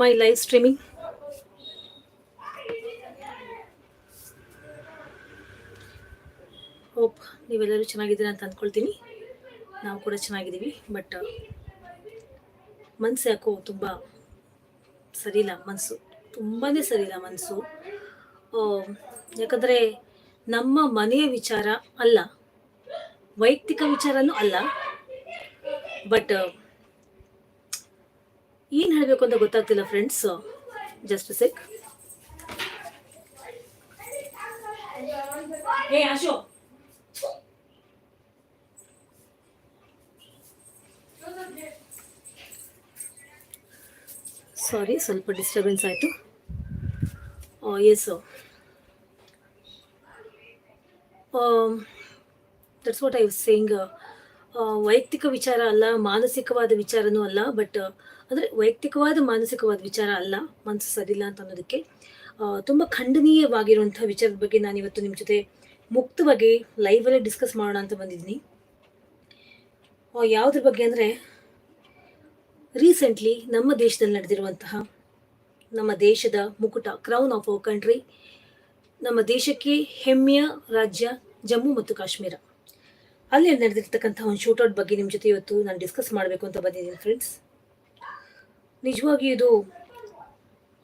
my live streaming. Hope ನೀವೆಲ್ಲರೂ ಚೆನ್ನಾಗಿದ್ದೀರಾ ಅಂತ ಅಂದ್ಕೊಳ್ತೀನಿ ನಾವು ಕೂಡ ಚೆನ್ನಾಗಿದ್ದೀವಿ ಬಟ್ ಮನಸ್ಸು ಯಾಕೋ ತುಂಬ ಸರಿಯಿಲ್ಲ ಮನಸ್ಸು ತುಂಬಾ ಸರಿಯಿಲ್ಲ ಮನಸ್ಸು ಯಾಕಂದರೆ ನಮ್ಮ ಮನೆಯ ವಿಚಾರ ಅಲ್ಲ. ವೈಯಕ್ತಿಕ ವಿಚಾರನೂ ಅಲ್ಲ. ಬಟ್ ಏನು ಹೇಳಬೇಕು ಅಂತ ಗೊತ್ತಾಗ್ತಿಲ್ಲ ಫ್ರೆಂಡ್ಸ್ ಜಸ್ಟ್ ಸೆಕ್ ಏ ಆಶೋ ಸಾರಿ ಸ್ವಲ್ಪ ಡಿಸ್ಟರ್ಬೆನ್ಸ್ ಆಯಿತು. Yes that's what I was saying ವೈಯಕ್ತಿಕ ವಿಚಾರ ಅಲ್ಲ, ಮಾನಸಿಕವಾದ ವಿಚಾರನೂ ಅಲ್ಲ ಬಟ್ ಅಂದರೆ ವೈಯಕ್ತಿಕವಾದ, ಮಾನಸಿಕವಾದ ವಿಚಾರ ಅಲ್ಲ ಮನಸ್ಸು ಸರಿಲ್ಲ ಅಂತ ಅನ್ನೋದಕ್ಕೆ ತುಂಬ ಖಂಡನೀಯವಾಗಿರುವಂಥ ವಿಚಾರದ ಬಗ್ಗೆ ನಾನು ಇವತ್ತು ನಿಮ್ಮ ಜೊತೆ ಮುಕ್ತವಾಗಿ ಲೈವಲ್ಲೇ ಡಿಸ್ಕಸ್ ಮಾಡೋಣ ಅಂತ ಬಂದಿದ್ದೀನಿ. ಯಾವುದ್ರ ಬಗ್ಗೆ ಅಂದರೆ ರೀಸೆಂಟ್ಲಿ ನಮ್ಮ ದೇಶದಲ್ಲಿ ನಡೆದಿರುವಂತಹ, ನಮ್ಮ ದೇಶದ ಮುಕುಟ ಕ್ರೌನ್ ಆಫ್ ಅವರ್ ಕಂಟ್ರಿ ನಮ್ಮ ದೇಶಕ್ಕೆ ಹೆಮ್ಮೆಯ ರಾಜ್ಯ ಜಮ್ಮು ಮತ್ತು ಕಾಶ್ಮೀರ. ಅಲ್ಲಿ ನಡೆದಿರ್ತಕ್ಕಂಥ ಒಂದು ಶೂಟೌಟ್ ಬಗ್ಗೆ ನಿಮ್ಮ ಜೊತೆ ಇವತ್ತು ನಾನು ಡಿಸ್ಕಸ್ ಮಾಡಬೇಕು ಅಂತ ಬಂದಿದ್ದೀನಿ ಫ್ರೆಂಡ್ಸ್ ನಿಜವಾಗಿ ಇದು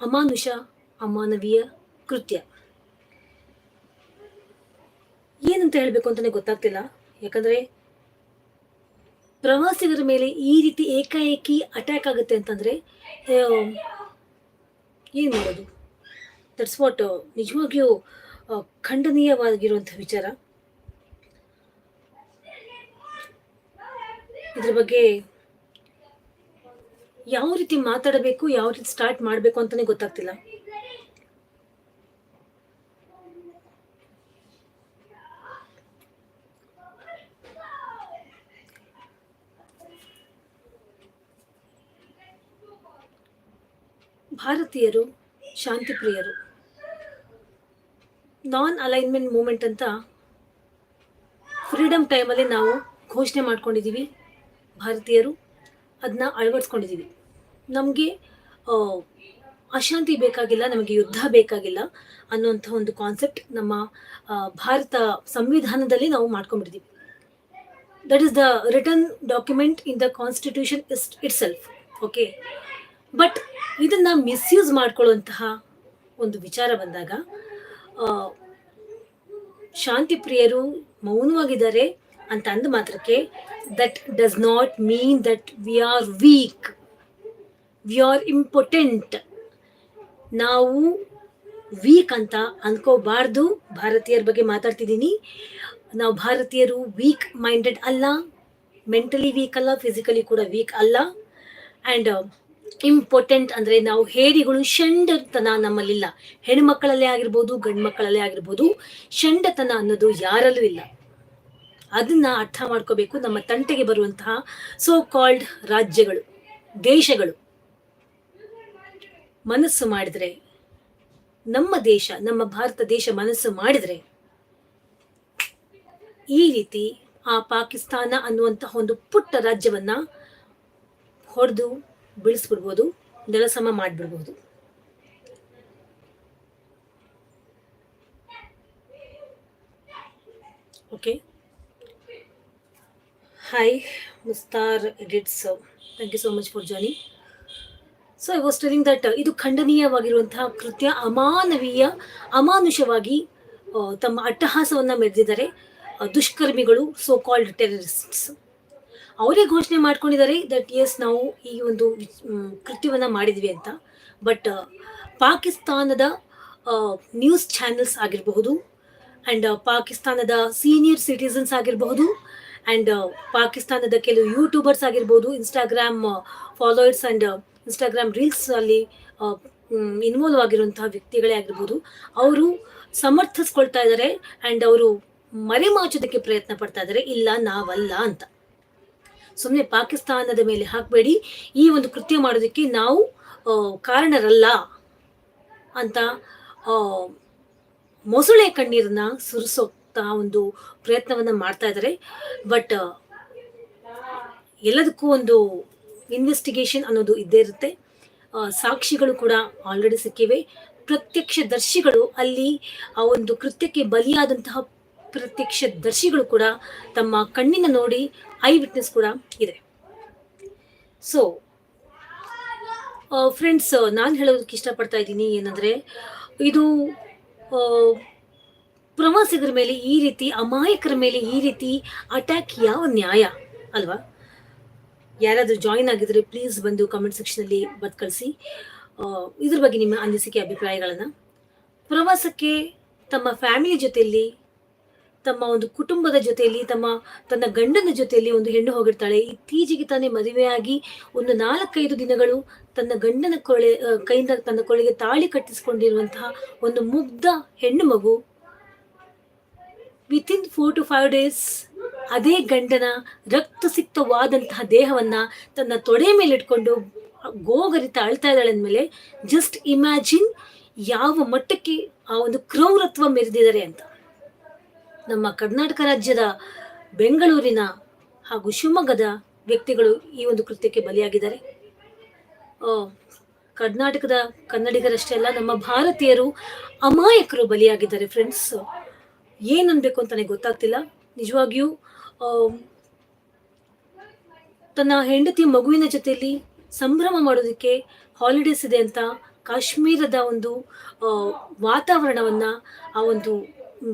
ಅಮಾನುಷ, ಅಮಾನವೀಯ ಕೃತ್ಯ. ಏನಂತ ಹೇಳಬೇಕು ಅಂತಲೇ ಗೊತ್ತಾಗ್ತಿಲ್ಲ. ಯಾಕಂದರೆ ಪ್ರವಾಸಿಗರ ಮೇಲೆ ಈ ರೀತಿ ಏಕಾಏಕಿ ಅಟ್ಯಾಕ್ ಆಗುತ್ತೆ ಅಂತಂದರೆ ಏನು ಮಾಡೋದು? ದಟ್ಸ್ ವಾಟ್ ನಿಜವಾಗಿಯೂ ಖಂಡನೀಯವಾಗಿರುವಂಥ ವಿಚಾರ. ಇದ್ರ ಬಗ್ಗೆ ಯಾವ ರೀತಿ ಮಾತಾಡಬೇಕು, ಯಾವ ರೀತಿ ಸ್ಟಾರ್ಟ್ ಮಾಡಬೇಕು ಅಂತಾನೆ ಗೊತ್ತಾಗ್ತಿಲ್ಲ. ಭಾರತೀಯರು ಶಾಂತಿ ಪ್ರಿಯರು ನಾನ್ ಅಲೈನ್ಮೆಂಟ್ ಮೂಮೆಂಟ್ ಅಂತ ಫ್ರೀಡಮ್ ಟೈಮಲ್ಲಿ ನಾವು ಘೋಷಣೆ ಮಾಡ್ಕೊಂಡಿದ್ದೀವಿ. ಭಾರತೀಯರು ಅದನ್ನ ಅಳವಡಿಸ್ಕೊಂಡಿದ್ದೀವಿ ನಮಗೆ ಅಶಾಂತಿ ಬೇಕಾಗಿಲ್ಲ, ನಮಗೆ ಯುದ್ಧ ಬೇಕಾಗಿಲ್ಲ ಅನ್ನುವಂಥ ಒಂದು ಕಾನ್ಸೆಪ್ಟ್ ನಮ್ಮ ಭಾರತ ಸಂವಿಧಾನದಲ್ಲಿ ನಾವು ಮಾಡ್ಕೊಂಡ್ಬಿಟ್ಟಿದ್ದೀವಿ that is the written document in the constitution is itself okay but ಇದನ್ನು ಮಿಸ್ಯೂಸ್ ಮಾಡ್ಕೊಳ್ಳುವಂತಹ ಒಂದು ವಿಚಾರ ಬಂದಾಗ ಶಾಂತಿ ಪ್ರಿಯರು ಮೌನವಾಗಿದ್ದಾರೆ. ಅಂತ ಅಂದ ಮಾತ್ರಕ್ಕೆ that does not mean that we are weak we are important ನಾವು ವೀಕ್ ಅಂತ ಅಂದ್ಕೋಬಾರ್ದು ಭಾರತೀಯರ ಬಗ್ಗೆ ಮಾತಾಡ್ತಿದ್ದೀನಿ. ನಾವು ಭಾರತೀಯರು ವೀಕ್ ಮೈಂಡೆಡ್ ಅಲ್ಲ. ಮೆಂಟಲಿ ವೀಕ್ ಅಲ್ಲ ಫಿಸಿಕಲಿ ಕೂಡ ವೀಕ್ ಅಲ್ಲ. ಆ್ಯಂಡ್ ಇಂಪಾರ್ಟೆಂಟ್ ಅಂದರೆ ನಾವು ಹೇಡಿಗಳು ಷಂಡತನ ನಮ್ಮಲ್ಲಿಲ್ಲ. ಹೆಣ್ಮಕ್ಕಳಲ್ಲೇ ಆಗಿರ್ಬೋದು, ಗಂಡು ಮಕ್ಕಳಲ್ಲೇ ಆಗಿರ್ಬೋದು. ಷಂಡತನ ಅನ್ನೋದು ಯಾರಲ್ಲೂ ಇಲ್ಲ. ಅದನ್ನ ಅರ್ಥ ಮಾಡ್ಕೋಬೇಕು ನಮ್ಮ ತಂಟೆಗೆ ಬರುವಂತಹ ಸೋ ಕಾಲ್ಡ್ ರಾಜ್ಯಗಳು, ದೇಶಗಳು. ಮನಸ್ಸು ಮಾಡಿದ್ರೆ, ನಮ್ಮ ದೇಶ, ನಮ್ಮ ಭಾರತ ದೇಶ ಮನಸ್ಸು ಮಾಡಿದ್ರೆ, ಈ ರೀತಿ ಆ ಪಾಕಿಸ್ತಾನ ಅನ್ನುವಂತಹ ಒಂದು ಪುಟ್ಟ ರಾಜ್ಯವನ್ನ ಹೊಡೆದು ಬೀಳಿಸ್ಬಿಡ್ಬೋದು, ನೆಲಸಮ ಮಾಡಿಬಿಡ್ಬೋದು. ಓಕೆ ಹಾಯ್ ಮುಸ್ತಾರ್ edits thank you so much for journey so I was telling that ಇದು ಖಂಡನೀಯವಾಗಿರುವಂತಹ ಕೃತ್ಯ ಅಮಾನವೀಯ, ಅಮಾನುಷವಾಗಿ ತಮ್ಮ ಅಟ್ಟಹಾಸವನ್ನು ಮೆರೆದಿದ್ದಾರೆ ದುಷ್ಕರ್ಮಿಗಳು ಸೋ ಕಾಲ್ಡ್ ಟೆರರಿಸ್ಟ್ಸ್ ಅವರೇ ಘೋಷಣೆ ಮಾಡ್ಕೊಂಡಿದ್ದಾರೆ ದಟ್ ಎಸ್ ನಾವು ಈ ಒಂದು ಕೃತ್ಯವನ್ನು ಮಾಡಿದ್ವಿ ಅಂತ. ಬಟ್ ಪಾಕಿಸ್ತಾನದ ನ್ಯೂಸ್ ಚಾನೆಲ್ಸ್ ಆಗಿರಬಹುದು ಆ್ಯಂಡ್ ಪಾಕಿಸ್ತಾನದ ಸೀನಿಯರ್ ಸಿಟಿಸನ್ಸ್ ಆಗಿರಬಹುದು ಆ್ಯಂಡ್ ಪಾಕಿಸ್ತಾನದ ಕೆಲವು ಯೂಟ್ಯೂಬರ್ಸ್ ಆಗಿರ್ಬೋದು Instagram followers and Instagram reels ಅಲ್ಲಿ ಇನ್ವಾಲ್ವ್ ಆಗಿರುವಂತಹ ವ್ಯಕ್ತಿಗಳೇ ಆಗಿರ್ಬೋದು. ಅವರು ಸಮರ್ಥಿಸ್ಕೊಳ್ತಾ ಇದ್ದಾರೆ ಆ್ಯಂಡ್ ಅವರು ಮರೆಮಾಚೋದಕ್ಕೆ ಪ್ರಯತ್ನ ಪಡ್ತಾ ಇದ್ದಾರೆ ಇಲ್ಲ, ನಾವಲ್ಲ ಅಂತ. ಸುಮ್ಮನೆ ಪಾಕಿಸ್ತಾನದ ಮೇಲೆ ಹಾಕಬೇಡಿ. ಈ ಒಂದು ಕೃತ್ಯ ಮಾಡೋದಕ್ಕೆ ನಾವು ಕಾರಣರಲ್ಲ ಅಂತ ಮೊಸಳೆ ಕಣ್ಣೀರನ್ನ ಸುರಿಸೋಗ್ತಾ ಒಂದು ಪ್ರಯತ್ನವನ್ನ ಮಾಡ್ತಾ ಇದ್ದಾರೆ ಬಟ್ ಎಲ್ಲದಕ್ಕೂ ಒಂದು ಇನ್ವೆಸ್ಟಿಗೇಷನ್ ಅನ್ನೋದು ಇದ್ದೇ ಇರುತ್ತೆ. ಸಾಕ್ಷಿಗಳು ಕೂಡ ಆಲ್ರೆಡಿ ಸಿಕ್ಕಿವೆ. ಪ್ರತ್ಯಕ್ಷ ದರ್ಶಿಗಳು ಅಲ್ಲಿ ಆ ಒಂದು ಕೃತ್ಯಕ್ಕೆ ಬಲಿಯಾದಂತಹ ಪ್ರತ್ಯಕ್ಷ ದರ್ಶಿಗಳು ಕೂಡ ತಮ್ಮ ಕಣ್ಣಿನ ನೋಡಿ ಐ ವಿಟ್ನೆಸ್ ಕೂಡ ಇದೆ. ಸೊ ಫ್ರೆಂಡ್ಸ್ ನಾನು ಹೇಳೋದಕ್ಕೆ ಇಷ್ಟಪಡ್ತಾ ಇದ್ದೀನಿ ಏನಂದರೆ ಇದು ಆ, ಪ್ರವಾಸಿಗರ ಮೇಲೆ ಈ ರೀತಿ, ಅಮಾಯಕರ ಮೇಲೆ ಈ ರೀತಿ ಅಟ್ಯಾಕ್ ಯಾವ ನ್ಯಾಯ? ಅಲ್ವಾ? ಯಾರಾದರೂ ಜಾಯಿನ್ ಆಗಿದ್ರೆ ಪ್ಲೀಸ್ ಬಂದು ಕಮೆಂಟ್ ಸೆಕ್ಷನಲ್ಲಿ ಅಲ್ಲಿ ಕಳಿಸಿ. ಇದ್ರ ಬಗ್ಗೆ ನಿಮ್ಮ ಅನಿಸಿಕೆ, ಅಭಿಪ್ರಾಯಗಳನ್ನು. ಪ್ರವಾಸಕ್ಕೆ ತಮ್ಮ ಫ್ಯಾಮಿಲಿ ಜೊತೆಯಲ್ಲಿ, ತಮ್ಮ ಒಂದು ಕುಟುಂಬದ ಜೊತೆಯಲ್ಲಿ, ತಮ್ಮ, ತನ್ನ ಗಂಡನ ಜೊತೆಯಲ್ಲಿ ಒಂದು ಹೆಣ್ಣು ಹೋಗಿರ್ತಾಳೆ. ಇತ್ತೀಚೆಗೆ ತಾನೇ ಮದುವೆಯಾಗಿ ಒಂದು ನಾಲ್ಕೈದು ದಿನಗಳು ತನ್ನ ಗಂಡನ ಕೊಳೆ ಕೈಯಿಂದ ತನ್ನ ಕೊಳೆಗೆ ತಾಳಿ ಕಟ್ಟಿಸಿಕೊಂಡಿರುವಂತಹ ಒಂದು ಮುಗ್ಧ ಹೆಣ್ಣು ಮಗು within four to five days ಅದೇ ಗಂಡನ ರಕ್ತಸಿಕ್ತವಾದಂತಹ ದೇಹವನ್ನು ತನ್ನ ತೊಡೆ ಮೇಲೆ ಇಟ್ಕೊಂಡು ಗೋಗರಿತ ಅಳ್ತಾ ಇದ್ದಾಳೆ ಅಂದಮೇಲೆ ಜಸ್ಟ್ ಇಮ್ಯಾಜಿನ್ ಯಾವ ಮಟ್ಟಕ್ಕೆ ಆ ಒಂದು ಕ್ರೌರತ್ವ ಮೆರೆದಿದ್ದಾರೆ ಅಂತ. ನಮ್ಮ ಕರ್ನಾಟಕ ರಾಜ್ಯದ ಬೆಂಗಳೂರಿನ ಹಾಗೂ ಶಿವಮೊಗ್ಗದ ವ್ಯಕ್ತಿಗಳು ಈ ಒಂದು ಕೃತ್ಯಕ್ಕೆ ಬಲಿಯಾಗಿದ್ದಾರೆ. ಕರ್ನಾಟಕದ ಕನ್ನಡಿಗರಷ್ಟೇ ಅಲ್ಲ, ನಮ್ಮ ಭಾರತೀಯರು ಅಮಾಯಕರು ಬಲಿಯಾಗಿದ್ದಾರೆ ಫ್ರೆಂಡ್ಸ್ ಏನ್ ಅನ್ಬೇಕು ಅಂತ ಗೊತ್ತಾಗ್ತಿಲ್ಲ. ನಿಜವಾಗಿಯೂ ತನ್ನ ಹೆಂಡತಿ ಮಗುವಿನ ಜೊತೆಯಲ್ಲಿ ಸಂಭ್ರಮ ಮಾಡೋದಕ್ಕೆ ಹಾಲಿಡೇಸ್ ಇದೆ ಅಂತ ಕಾಶ್ಮೀರದ ಒಂದು ವಾತಾವರಣವನ್ನ, ಆ ಒಂದು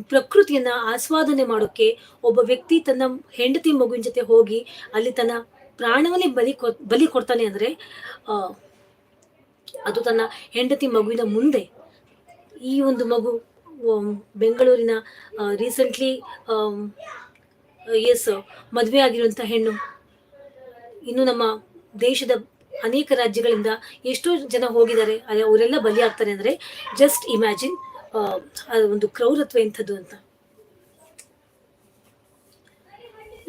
ಪ್ರಕೃತಿಯನ್ನ ಆಸ್ವಾದನೆ ಮಾಡೋಕ್ಕೆ ಒಬ್ಬ ವ್ಯಕ್ತಿ ತನ್ನ ಹೆಂಡತಿ ಮಗುವಿನ ಜೊತೆ ಹೋಗಿ ಅಲ್ಲಿ ತನ್ನ ಪ್ರಾಣವನ್ನೇ ಬಲಿ ಕೊ ಬಲಿ ಕೊಡ್ತಾನೆ ಅಂದ್ರೆ ಅದು ತನ್ನ ಹೆಂಡತಿ ಮಗುವಿನ ಮುಂದೆ ಈ ಒಂದು ಮಗು ಬೆಂಗಳೂರಿನ ರೀಸೆಂಟ್ಲಿ ಎಸ್ ಮದುವೆ ಆಗಿರುವಂಥ ಹೆಣ್ಣು. ಇನ್ನು ನಮ್ಮ ದೇಶದ ಅನೇಕ ರಾಜ್ಯಗಳಿಂದ ಎಷ್ಟೋ ಜನ ಹೋಗಿದ್ದಾರೆ, ಅದೇ ಅವರೆಲ್ಲ ಬಲಿ ಆಗ್ತಾರೆ ಅಂದರೆ ಜಸ್ಟ್ ಇಮ್ಯಾಜಿನ್ ಒಂದು ಕ್ರೌರತ್ವ ಇಂಥದ್ದು ಅಂತ.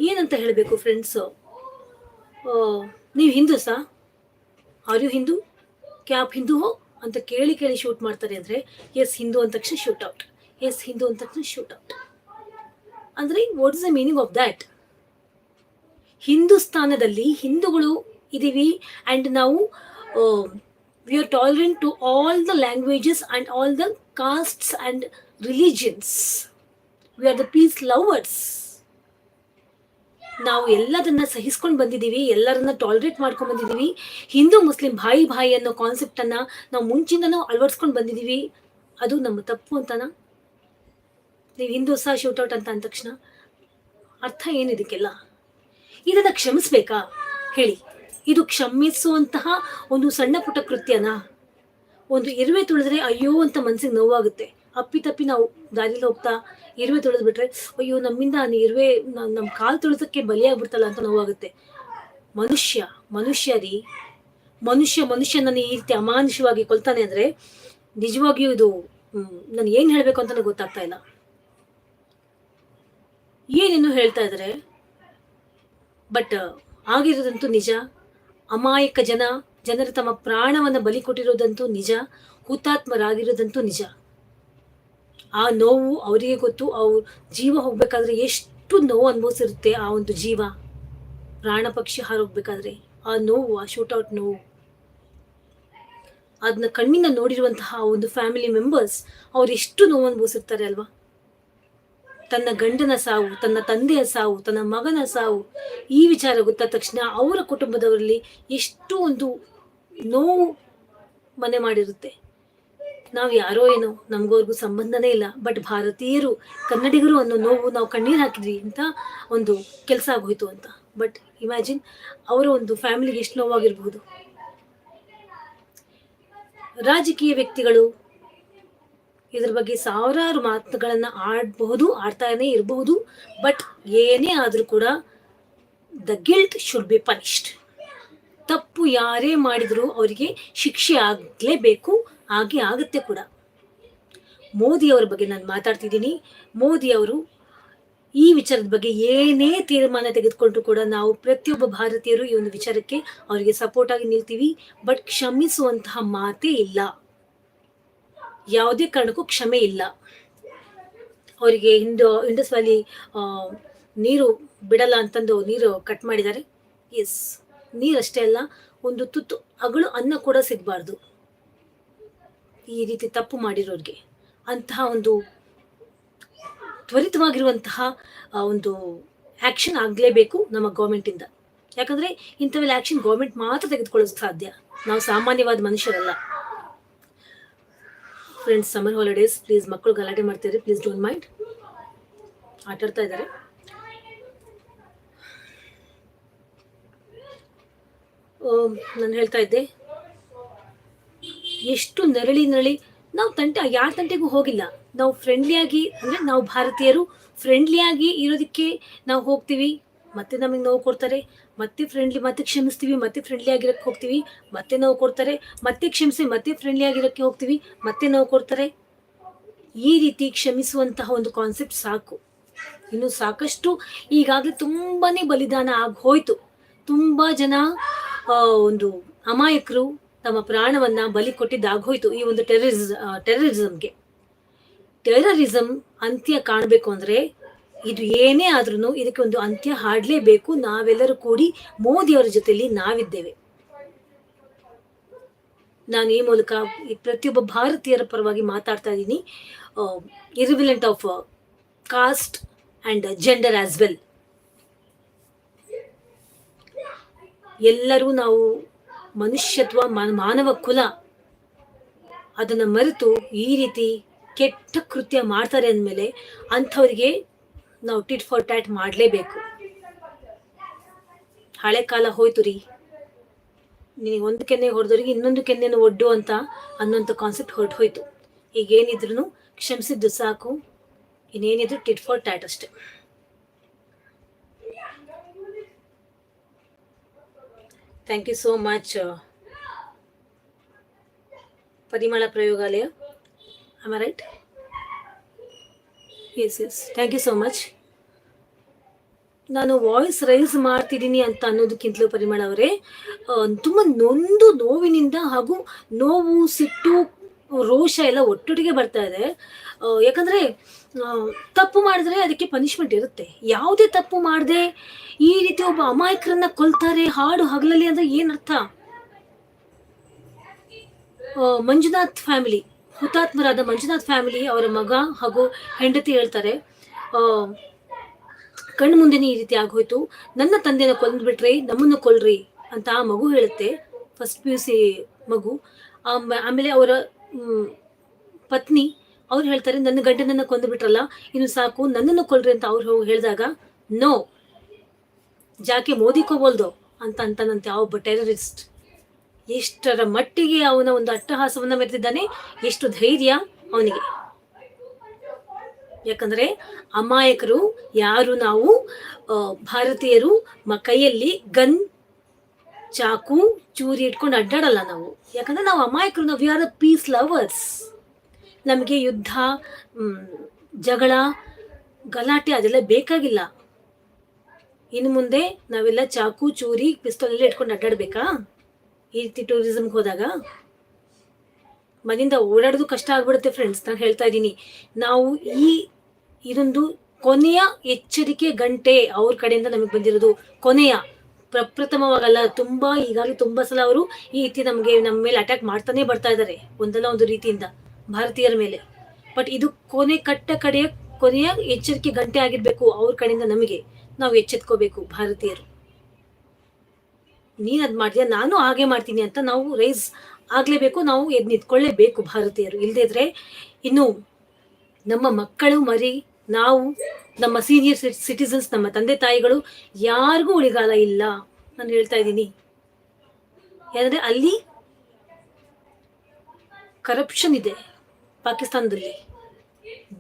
ಏನಂತ ಹೇಳಬೇಕು ಫ್ರೆಂಡ್ಸ್ ನೀವು ಹಿಂದೂ ಸಾ ಆರ್ ಯು ಹಿಂದೂ ಕ್ಯಾಪ್ ಹಿಂದೂ ಹೋ ಅಂತ ಕೇಳಿ ಕೇಳಿ ಶೂಟ್ ಮಾಡ್ತಾರೆ ಅಂದರೆ ಎಸ್ ಹಿಂದೂ ಅಂದ ತಕ್ಷಣ ಶೂಟ್ ಔಟ್ ಎಸ್ ಹಿಂದೂ ಅಂದ ತಕ್ಷಣ ಶೂಟ್ ಔಟ್ ಅಂದರೆ what is the meaning of that ಹಿಂದೂಸ್ತಾನದಲ್ಲಿ ಹಿಂದೂಗಳು ಇದ್ದೀವಿ ಆ್ಯಂಡ್ ನಾವು we are tolerant to all the languages and all the castes and religions we are the peace lovers ನಾವು ಎಲ್ಲದನ್ನ ಸಹಿಸ್ಕೊಂಡು ಬಂದಿದ್ದೀವಿ ಎಲ್ಲರನ್ನ ಟಾಲರೇಟ್ ಮಾಡ್ಕೊಂಡು ಬಂದಿದ್ದೀವಿ ಹಿಂದೂ, ಮುಸ್ಲಿಂ ಭಾಯಿ ಭಾಯಿ ಅನ್ನೋ ಕಾನ್ಸೆಪ್ಟನ್ನು ನಾವು ಮುಂಚಿಂದನೂ ಅಳವಡಿಸ್ಕೊಂಡು ಬಂದಿದ್ದೀವಿ ಅದು ನಮ್ಮ ತಪ್ಪು ಅಂತನಾ? ನೀವು ಹಿಂದೂ ಸಹ ಶೂಟೌಟ್ ಅಂತ ಅಂದ ತಕ್ಷಣ? ಅರ್ಥ ಏನಿದಕ್ಕೆಲ್ಲ ಇದನ್ನು ಕ್ಷಮಿಸ್ಬೇಕಾ? ಹೇಳಿ. ಇದು ಕ್ಷಮಿಸುವಂತಹ ಒಂದು ಸಣ್ಣ ಪುಟ್ಟ ಕೃತ್ಯನಾ? ಒಂದು ಇರುವೆ ತುಳಿದ್ರೆ ಅಯ್ಯೋ ಅಂತ ಮನ್ಸಿಗೆ ನೋವಾಗುತ್ತೆ. ಅಪ್ಪಿ ತಪ್ಪಿ ನಾವು ದಾರಿಲಿ ಹೋಗ್ತಾ ಇರುವೆ ತೊಳೆದು ಬಿಟ್ರೆ, ಅಯ್ಯೋ, ನಮ್ಮಿಂದ ಇರುವೆ ನಮ್ಮ ಕಾಲು ಬಲಿ ಬಲಿಯಾಗ್ಬಿಡ್ತಲ್ಲ ಅಂತ ನೋವಾಗುತ್ತೆ. ಮನುಷ್ಯ ಮನುಷ್ಯ ರೀ ಮನುಷ್ಯ ಮನುಷ್ಯನನ್ನು ಈ ರೀತಿ ಅಮಾನುಷವಾಗಿ ಕೊಲ್ತಾನೆ ಅಂದ್ರೆ ನಿಜವಾಗಿಯೂ ಇದು ನಾನು ಏನು ಹೇಳಬೇಕು ಅಂತ ಗೊತ್ತಾಗ್ತಾ ಇಲ್ಲ. ಏನೇನು ಹೇಳ್ತಾ ಇದ್ರೆ? ಬಟ್, ಆಗಿರೋದಂತೂ ನಿಜ. ಅಮಾಯಕ ಜನ, ಜನರು ತಮ್ಮ ಪ್ರಾಣವನ್ನು ಬಲಿ ಕೊಟ್ಟಿರೋದಂತೂ ನಿಜ. ಹುತಾತ್ಮರಾಗಿರೋದಂತೂ ನಿಜ. ಆ ನೋವು ಅವರಿಗೆ ಗೊತ್ತು ಅವ್ರ ಜೀವ ಹೋಗ್ಬೇಕಾದ್ರೆ ಎಷ್ಟು ನೋವು ಅನುಭವಿಸಿರುತ್ತೆ ಆ ಒಂದು ಜೀವ? ಪ್ರಾಣ ಪಕ್ಷಿ ಹಾರೋಗ್ಬೇಕಾದ್ರೆ ಆ ನೋವು, ಆ ಶೂಟೌಟ್ ನೋವು. ಅದನ್ನ ಕಣ್ಣಿನ ನೋಡಿರುವಂತಹ ಒಂದು ಫ್ಯಾಮಿಲಿ ಮೆಂಬರ್ಸ್ ಅವ್ರು ಎಷ್ಟು ನೋವು ಅನುಭವಿಸಿರ್ತಾರೆ ಅಲ್ವಾ? ತನ್ನ ಗಂಡನ ಸಾವು, ತನ್ನ ತಂದೆಯ ಸಾವು, ತನ್ನ ಮಗನ ಸಾವು, ಈ ವಿಚಾರ ಗೊತ್ತಾದ ತಕ್ಷಣ ಅವರ ಕುಟುಂಬದವರಲ್ಲಿ ಎಷ್ಟು ಒಂದು ನೋವು ಮನೆ ಮಾಡಿರುತ್ತೆ. ನಾವು ಯಾರೋ ಏನೋ ನಮಗೋರ್ಗೂ ಸಂಬಂಧನೇ ಇಲ್ಲ ಬಟ್ ಭಾರತೀಯರು, ಕನ್ನಡಿಗರು ಅನ್ನೋ ನೋವು ನಾವು ಕಣ್ಣೀರು ಹಾಕಿದ್ವಿ ಅಂತ ಒಂದು ಕೆಲಸ ಆಗೋಯ್ತು ಅಂತ. ಬಟ್ ಇಮ್ಯಾಜಿನ್ ಅವರ ಒಂದು ಫ್ಯಾಮಿಲಿಗೆ ಎಷ್ಟು ನೋವಾಗಿರ್ಬಹುದು ರಾಜಕೀಯ ವ್ಯಕ್ತಿಗಳು ಇದ್ರ ಬಗ್ಗೆ ಸಾವಿರಾರು ಮಾತುಗಳನ್ನ ಆಡಬಹುದು, ಆಡ್ತಾನೆ ಇರಬಹುದು ಬಟ್ ಏನೇ ಆದರೂ ಕೂಡ the guilt should be punished ತಪ್ಪು ಯಾರೇ ಮಾಡಿದ್ರು ಅವರಿಗೆ ಶಿಕ್ಷೆ ಆಗಲೇಬೇಕು ಹಾಗೆ ಆಗುತ್ತೆ ಕೂಡ. ಮೋದಿ ಅವರ ಬಗ್ಗೆ ನಾನು ಮಾತಾಡ್ತಿದ್ದೀನಿ. ಮೋದಿ ಅವರು ಈ ವಿಚಾರದ ಬಗ್ಗೆ ಏನೇ ತೀರ್ಮಾನ ತೆಗೆದುಕೊಂಡು ಕೂಡ ನಾವು ಪ್ರತಿಯೊಬ್ಬ ಭಾರತೀಯರು ಈ ಒಂದು ವಿಚಾರಕ್ಕೆ ಅವರಿಗೆ ಸಪೋರ್ಟ್ ಆಗಿ ನಿಲ್ತೀವಿ. ಬಟ್ ಕ್ಷಮಿಸುವಂತಹ ಮಾತೇ ಇಲ್ಲ. ಯಾವುದೇ ಕಾರಣಕ್ಕೂ ಕ್ಷಮೆ ಇಲ್ಲ. ಅವರಿಗೆ ಇಂಡೋ ಇಂಡಸ್ ವ್ಯಾಲಿ ನೀರು ಬಿಡಲ್ಲ ಅಂತಂದು ನೀರು ಕಟ್ ಮಾಡಿದ್ದಾರೆ. ಎಸ್ ನೀರಷ್ಟೇ ಅಲ್ಲ, ಒಂದು ತುತ್ತು ಅಗಳು ಅನ್ನ ಕೂಡ ಸಿಗಬಾರ್ದು. ಈ ರೀತಿ ತಪ್ಪು ಮಾಡಿರೋರಿಗೆ ಅಂತಹ ಒಂದು ತ್ವರಿತವಾಗಿರುವಂತಹ ಒಂದು ಆ್ಯಕ್ಷನ್ ಆಗಲೇಬೇಕು ನಮ್ಮ ಗೌರ್ಮೆಂಟಿಂದ ಯಾಕಂದರೆ ಇಂಥವೆಲ್ಲ ಆ್ಯಕ್ಷನ್ ಗೌರ್ಮೆಂಟ್ ಮಾತ್ರ ತೆಗೆದುಕೊಳ್ಳೋದು ಸಾಧ್ಯ. ನಾವು ಸಾಮಾನ್ಯವಾದ ಮನುಷ್ಯರಲ್ಲ. ಫ್ರೆಂಡ್ಸ್ ಸಮ್ಮರ್ ಹಾಲಿಡೇಸ್ ಪ್ಲೀಸ್ ಮಕ್ಕಳು ಗಲಾಟೆ ಮಾಡ್ತಿದ್ದಾರೆ ಪ್ಲೀಸ್ ಡೋಂಟ್ ಮೈಂಡ್ ಆಟಾಡ್ತಾ ಇದ್ದಾರೆ. ನಾನು ಹೇಳ್ತಾ ಇದ್ದೆ ಎಷ್ಟು ನರಳಿ ನರಳಿ. ನಾವು ತಂಟೆ, ಯಾರ ತಂಟೆಗೂ ಹೋಗಿಲ್ಲ. ನಾವು ಫ್ರೆಂಡ್ಲಿಯಾಗಿ ಅಂದರೆ ನಾವು ಭಾರತೀಯರು ಫ್ರೆಂಡ್ಲಿಯಾಗಿ ಇರೋದಕ್ಕೆ ನಾವು ಹೋಗ್ತೀವಿ. ಮತ್ತೆ ನಮಗೆ ನೋವು ಕೊಡ್ತಾರೆ. ಮತ್ತೆ ಫ್ರೆಂಡ್ಲಿ ಮತ್ತೆ ಕ್ಷಮಿಸ್ತೀವಿ, ಮತ್ತೆ ಫ್ರೆಂಡ್ಲಿ ಆಗಿರೋಕ್ಕೆ ಹೋಗ್ತೀವಿ. ಮತ್ತೆ ನೋವು ಕೊಡ್ತಾರೆ. ಮತ್ತೆ ಕ್ಷಮಿಸಿ, ಮತ್ತೆ ಫ್ರೆಂಡ್ಲಿ ಆಗಿರೋಕ್ಕೆ ಹೋಗ್ತೀವಿ. ಮತ್ತೆ ನೋವು ಕೊಡ್ತಾರೆ. ಈ ರೀತಿ ಕ್ಷಮಿಸುವಂತಹ ಒಂದು ಕಾನ್ಸೆಪ್ಟ್ ಸಾಕು. ಇನ್ನು ಸಾಕಷ್ಟು ಈಗಾಗಲೇ ತುಂಬಾ ಬಲಿದಾನ ಆಗಿ ಹೋಯ್ತು. ತುಂಬಾ ಜನ ಒಂದು ಅಮಾಯಕರು ತಮ್ಮ ಪ್ರಾಣವನ್ನ ಬಲಿ ಕೊಟ್ಟಿದ್ದಾಗೋಯ್ತು ಈ ಒಂದು ಟೆರರಿಸ್ ಟೆರರಿಸಮ್ಗೆ ಟೆರರಿಸಮ್ ಅಂತ್ಯ ಕಾಣಬೇಕು ಅಂದ್ರೆ ಇದು ಏನೇ ಆದ್ರೂ ಇದಕ್ಕೆ ಒಂದು ಅಂತ್ಯ ಹಾಡಲೇಬೇಕು. ನಾವೆಲ್ಲರೂ ಕೂಡಿ ಮೋದಿಯವರ ಜೊತೆಯಲ್ಲಿ ನಾವಿದ್ದೇವೆ. ನಾನು ಈ ಮೂಲಕ ಪ್ರತಿಯೊಬ್ಬ ಭಾರತೀಯರ ಪರವಾಗಿ ಮಾತಾಡ್ತಾ ಇದ್ದೀನಿ. Irrelevant of caste and gender as well ಎಲ್ಲರೂ ನಾವು ಮನುಷ್ಯತ್ವ ಮಾನವ ಕುಲ. ಅದನ್ನು ಮರೆತು ಈ ರೀತಿ ಕೆಟ್ಟ ಕೃತ್ಯ ಮಾಡ್ತಾರೆ ಅಂದಮೇಲೆ ಅಂಥವ್ರಿಗೆ ನಾವು ಟಿಟ್ ಫಾರ್ ಟ್ಯಾಟ್ ಮಾಡಲೇಬೇಕು. ಹಳೆ ಕಾಲ ಹೋಯ್ತು ರೀ. ನಿನಗೆ ಒಂದು ಕೆನ್ನೆ ಹೊಡೆದವ್ರಿಗೆ ಇನ್ನೊಂದು ಕೆನ್ನೆನ ಒಡ್ಡು ಅಂತ ಅನ್ನೋಂಥ ಕಾನ್ಸೆಪ್ಟ್ ಹೊರಟು ಹೋಯ್ತು. ಈಗ ಏನಿದ್ರು ಕ್ಷಮಿಸಿದ್ದು ಸಾಕು, ಇನ್ನೇನಿದ್ರು ಟಿಟ್ ಫಾರ್ ಟ್ಯಾಟ್ ಅಷ್ಟೆ. Thank you so much Parimala ಪ್ರಯೋಗಾಲಯ ಆಮ right yes yes thank you so much ನಾನು ವಾಯ್ಸ್ ರೈಸ್ ಮಾಡ್ತಿದ್ದೀನಿ ಅಂತ ಅನ್ನೋದಕ್ಕಿಂತಲೂ ಪರಿಮಳ ಅವರೇ. ತುಂಬ ನೊಂದು ನೋವಿನಿಂದ ಹಾಗೂ ನೋವು, ಸಿಟ್ಟು, ರೋಷ ಎಲ್ಲ ಒಟ್ಟೊಟ್ಟಿಗೆ ಬರ್ತಾ ಇದೆ. ಯಾಕಂದರೆ ತಪ್ಪು ಮಾಡಿದ್ರೆ ಅದಕ್ಕೆ ಪನಿಷ್ಮೆಂಟ್ ಇರುತ್ತೆ. ಯಾವುದೇ ತಪ್ಪು ಮಾಡದೆ ಈ ರೀತಿ ಒಬ್ಬ ಅಮಾಯಕರನ್ನ ಕೊಲ್ತಾರೆ ಹಾಡು ಹಗಲಲ್ಲಿ ಅಂದ್ರೆ ಏನರ್ಥ? ಮಂಜುನಾಥ್ ಫ್ಯಾಮಿಲಿ ಹುತಾತ್ಮರಾದ ಮಂಜುನಾಥ್ ಫ್ಯಾಮಿಲಿ ಅವರ ಮಗ ಹಾಗೂ ಹೆಂಡತಿ ಹೇಳ್ತಾರೆ ಕಣ್ಣು ಮುಂದೆನೇ ಈ ರೀತಿ ಆಗೋಯ್ತು. ನನ್ನ ತಂದೆನ ಕೊಂದ್ಬಿಟ್ರಿ ನಮ್ಮನ್ನು ಕೊಲ್ರಿ ಅಂತ ಆ ಮಗು ಹೇಳುತ್ತೆ ಫಸ್ಟ್ ಪಿ ಯು ಸಿ ಮಗು. ಆಮ- ಆಮೇಲೆ ಅವರ ಪತ್ನಿ ಅವ್ರು ಹೇಳ್ತಾರೆ, ನನ್ನ ಗಂಡನನ್ನ ಕೊಂದು ಬಿಟ್ರಲ್ಲ, ಇನ್ನು ಸಾಕು, ನನ್ನನ್ನು ಕೊಲ್ರಿ ಅಂತ ಅವ್ರು ಹೋಗಿ ಹೇಳಿದಾಗ, ನೋ, ಜಾಕೆ ಮೋದಿ ಕೋಬೋಲ್ದು ಅಂತ ಅಂತಾನಂತೆ ಆ ಒಬ್ಬ ಟೆರರಿಸ್ಟ್. ಎಷ್ಟರ ಮಟ್ಟಿಗೆ ಅವನ ಒಂದು ಅಟ್ಟಹಾಸವನ್ನ ಮೆರೆದಿದ್ದಾನೆ, ಎಷ್ಟು ಧೈರ್ಯ ಅವನಿಗೆ. ಯಾಕಂದ್ರೆ ಅಮಾಯಕರು ಯಾರು ನಾವು ಭಾರತೀಯರು ಕೈಯಲ್ಲಿ ಗನ್, ಚಾಕು, ಚೂರಿ ಇಟ್ಕೊಂಡು ಅಡ್ಡಾಡಲ್ಲ ನಾವು. ಯಾಕಂದ್ರೆ ನಾವು ಅಮಾಯಕರು, ನಾವು ಆರ್ ಪೀಸ್ ಲವರ್ಸ್ ನಮಗೆ ಯುದ್ಧ ಜಗಳ, ಗಲಾಟೆ ಅದೆಲ್ಲ ಬೇಕಾಗಿಲ್ಲ. ಇನ್ನು ಮುಂದೆ ನಾವೆಲ್ಲ ಚಾಕು, ಚೂರಿ ಪಿಸ್ತೋಲ್ ಎಲ್ಲ ಇಟ್ಕೊಂಡು ಅಡ್ಡಾಡ್ಬೇಕಾ? ಈ ರೀತಿ ಟೂರಿಸಮ್ಗೆ ಹೋದಾಗ? ಮನೆಯಿಂದ ಓಡಾಡೋದು ಕಷ್ಟ ಆಗ್ಬಿಡುತ್ತೆ ಫ್ರೆಂಡ್ಸ್ ನಾನು ಹೇಳ್ತಾ ಇದ್ದೀನಿ. ನಾವು ಈ ಇದೊಂದು ಕೊನೆಯ ಎಚ್ಚರಿಕೆ ಗಂಟೆ ಅವ್ರ ಕಡೆಯಿಂದ ನಮಗೆ ಬಂದಿರೋದು. ಕೊನೆಯ, ಪ್ರಪ್ರಥಮವಾಗಲ್ಲ, ತುಂಬಾ ಈಗಾಗಲೇ ತುಂಬಾ ಸಲ ಅವರು ಈ ರೀತಿ ನಮಗೆ ನಮ್ಮ ಮೇಲೆ ಅಟ್ಯಾಕ್ ಮಾಡ್ತಾನೆ ಬರ್ತಾ ಇದ್ದಾರೆ ಒಂದಲ್ಲ ಒಂದು ರೀತಿಯಿಂದ. ಭಾರತೀಯರ ಮೇಲೆ. ಬಟ್ ಇದು ಕೊನೆ ಕಟ್ಟ ಕಡೆಯ ಕೊನೆಯ ಎಚ್ಚರಿಕೆ ಗಂಟೆ ಆಗಿರ್ಬೇಕು ಅವ್ರ ಕಡೆಯಿಂದ ನಮಗೆ. ನಾವು ಎಚ್ಚೆತ್ಕೋಬೇಕು ಭಾರತೀಯರು. ನೀನ್ ಅದ್ ಮಾಡ್ತೀಯ? ನಾನು ಹಾಗೆ ಮಾಡ್ತೀನಿ ಅಂತ ನಾವು ರೈಸ್ ಆಗ್ಲೇಬೇಕು, ನಾವು ಎದ್ ನಿಂತ್ಕೊಳ್ಳೇಬೇಕು ಭಾರತೀಯರು. ಇಲ್ಲದೇ ಇದ್ರೆ ಇನ್ನು ನಮ್ಮ ಮಕ್ಕಳು ಮರಿ, ನಾವು, ನಮ್ಮ ಸೀನಿಯರ್ ಸಿಟಿಸನ್ಸ್ ನಮ್ಮ ತಂದೆ ತಾಯಿಗಳು ಯಾರಿಗೂ ಉಳಿಗಾಲ ಇಲ್ಲ ನಾನು ಹೇಳ್ತಾ ಇದ್ದೀನಿ. ಯಾಕಂದ್ರೆ ಅಲ್ಲಿ ಕರಪ್ಷನ್ ಇದೆ. ಪಾಕಿಸ್ತಾನದಲ್ಲಿ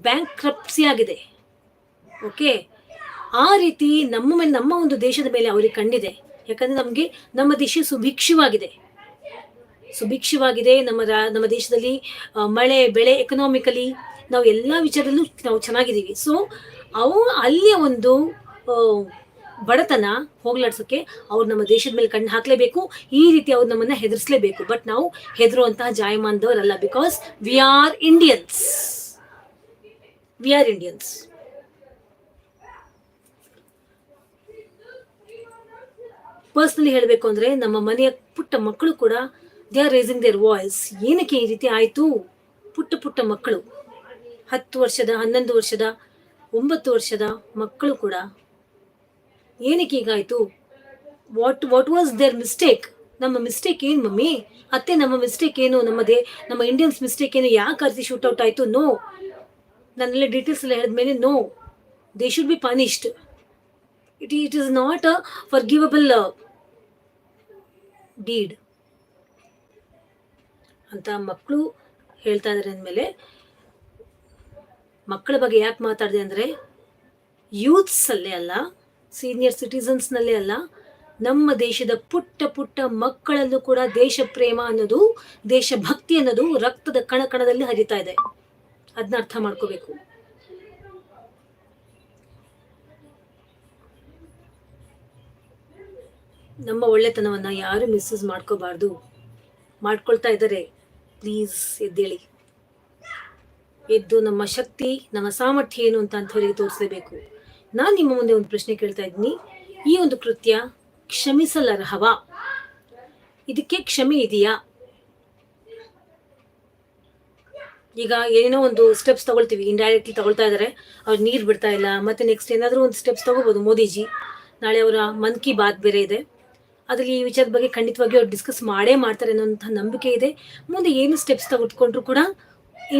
ಬ್ಯಾಂಕ್ ಕ್ರಪ್ಸಿ ಆಗಿದೆ. ಓಕೆ ಆ ರೀತಿ ನಮ್ಮ ಮೇಲೆ ನಮ್ಮ ಒಂದು ದೇಶದ ಮೇಲೆ ಅವರಿಗೆ ಕಂಡಿದೆ ಯಾಕಂದ್ರೆ ನಮಗೆ ನಮ್ಮ ದೇಶ ಸುಭಿಕ್ಷವಾಗಿದೆ. ಸುಭಿಕ್ಷವಾಗಿದೆ ನಮ್ಮ ರಾ, ನಮ್ಮ ದೇಶದಲ್ಲಿ ಮಳೆ, ಬೆಳೆ ಎಕನಾಮಿಕಲಿ ನಾವು ಎಲ್ಲ ವಿಚಾರದಲ್ಲೂ ನಾವು ಚೆನ್ನಾಗಿದ್ದೀವಿ. ಸೊ ಅವು ಅಲ್ಲಿಯ ಒಂದು ಬಡತನ ಹೋಗ್ಲಾಡ್ಸೋಕ್ಕೆ ಅವ್ರು ನಮ್ಮ ದೇಶದ ಮೇಲೆ ಕಣ್ಣು ಹಾಕಲೇಬೇಕು. ಈ ರೀತಿ ಅವ್ರು ನಮ್ಮನ್ನ ಹೆದರ್ಸ್ಲೇಬೇಕು. ಬಟ್ ನಾವು ಹೆದರುವಂತಹ ಜಾಯಮಾನದವರಲ್ಲ because we are Indians we are Indians personally ಹೇಳಬೇಕು ಅಂದ್ರೆ ನಮ್ಮ ಮನೆಯ ಪುಟ್ಟ ಮಕ್ಕಳು ಕೂಡ they are raising their voice ಏನಕ್ಕೆ ಈ ರೀತಿ ಆಯಿತು? ಪುಟ್ಟ ಪುಟ್ಟ ಮಕ್ಕಳು. ಹತ್ತು ವರ್ಷದ, ಹನ್ನೊಂದು ವರ್ಷದ, ಒಂಬತ್ತು ವರ್ಷದ ಮಕ್ಕಳು ಕೂಡ ಏನಕ್ಕೆ ಹೀಗಾಯಿತು? What what was their mistake ನಮ್ಮ ಮಿಸ್ಟೇಕ್ ಏನು ಮಮ್ಮಿ? ಅತ್ತೆ ನಮ್ಮ ಮಿಸ್ಟೇಕ್ ಏನು? ನಮ್ಮದೇ, ನಮ್ಮ ಇಂಡಿಯನ್ಸ್ ಮಿಸ್ಟೇಕ್ ಏನು? ಯಾಕೆ ಆಜಿ ಶೂಟ್ ಔಟ್ ಆಯಿತು? ನೋ ನಾನೆಲ್ಲ ಡೀಟೇಲ್ಸ್ ಎಲ್ಲ ಹೇಳಿದ್ಮೇಲೆ no they should be punished it it is not a forgivable deed ಅಂತ ಮಕ್ಕಳು ಹೇಳ್ತಾ ಇದ್ದಾರೆ ಅಂದಮೇಲೆ, ಮಕ್ಕಳ ಬಗ್ಗೆ ಯಾಕೆ ಮಾತಾಡಿದೆ ಅಂದರೆ ಯೂತ್ಸಲ್ಲೇ ಅಲ್ಲ ಸೀನಿಯರ್ ಸಿಟಿಸನ್ಸ್ನಲ್ಲೇ ಅಲ್ಲ, ನಮ್ಮ ದೇಶದ ಪುಟ್ಟ ಪುಟ್ಟ ಮಕ್ಕಳಲ್ಲೂ ಕೂಡ ದೇಶ ಪ್ರೇಮ ಅನ್ನೋದು, ದೇಶಭಕ್ತಿ ಅನ್ನೋದು ರಕ್ತದ ಕಣ ಕಣದಲ್ಲಿ ಹರಿತಾ ಇದೆ. ಅದನ್ನ ಅರ್ಥ ಮಾಡ್ಕೋಬೇಕು. ನಮ್ಮ ಒಳ್ಳೆತನವನ್ನ ಯಾರು ಮಿಸ್ಯೂಸ್ ಮಾಡ್ಕೋಬಾರ್ದು. ಮಾಡ್ಕೊಳ್ತಾ ಇದ್ದಾರೆ. ಪ್ಲೀಸ್ ಎದ್ದೇಳಿ. ಎದ್ದು ನಮ್ಮ ಶಕ್ತಿ, ನಮ್ಮ ಸಾಮರ್ಥ್ಯ ಏನು ಅಂತ ಅಂಥವರಿಗೆ ತೋರಿಸಲೇಬೇಕು. ನಾನು ನಿಮ್ಮ ಮುಂದೆ ಒಂದು ಪ್ರಶ್ನೆ ಕೇಳ್ತಾ ಇದ್ದೀನಿ. ಈ ಒಂದು ಕೃತ್ಯ ಕ್ಷಮಿಸಲರ್ಹವಾ? ಇದಕ್ಕೆ ಕ್ಷಮೆ ಇದೆಯಾ? ಈಗ ಏನೋ ಒಂದು ಸ್ಟೆಪ್ಸ್ ತಗೊಳ್ತೀವಿ. ಇಂಡೈರೆಕ್ಟ್ಲಿ ತಗೊಳ್ತಾ ಇದ್ದಾರೆ ಅವ್ರು ನೀರು ಬಿಡ್ತಾ ಇಲ್ಲ. ಮತ್ತೆ ನೆಕ್ಸ್ಟ್ ಏನಾದರೂ ಒಂದು ಸ್ಟೆಪ್ಸ್ ತಗೋಬೋದು ಮೋದಿಜಿ. ನಾಳೆ ಅವರ ಮನ್ ಕಿ ಬಾತ್ ಬೇರೆ ಇದೆ. ಅದರಲ್ಲಿ ಈ ವಿಚಾರದ ಬಗ್ಗೆ ಖಂಡಿತವಾಗಿ ಅವ್ರು ಡಿಸ್ಕಸ್ ಮಾಡೇ ಮಾಡ್ತಾರೆ ಅನ್ನೋಂಥ ನಂಬಿಕೆ ಇದೆ. ಮುಂದೆ ಏನು ಸ್ಟೆಪ್ಸ್ ತೆಗೆದುಕೊಂಡ್ರು ಕೂಡ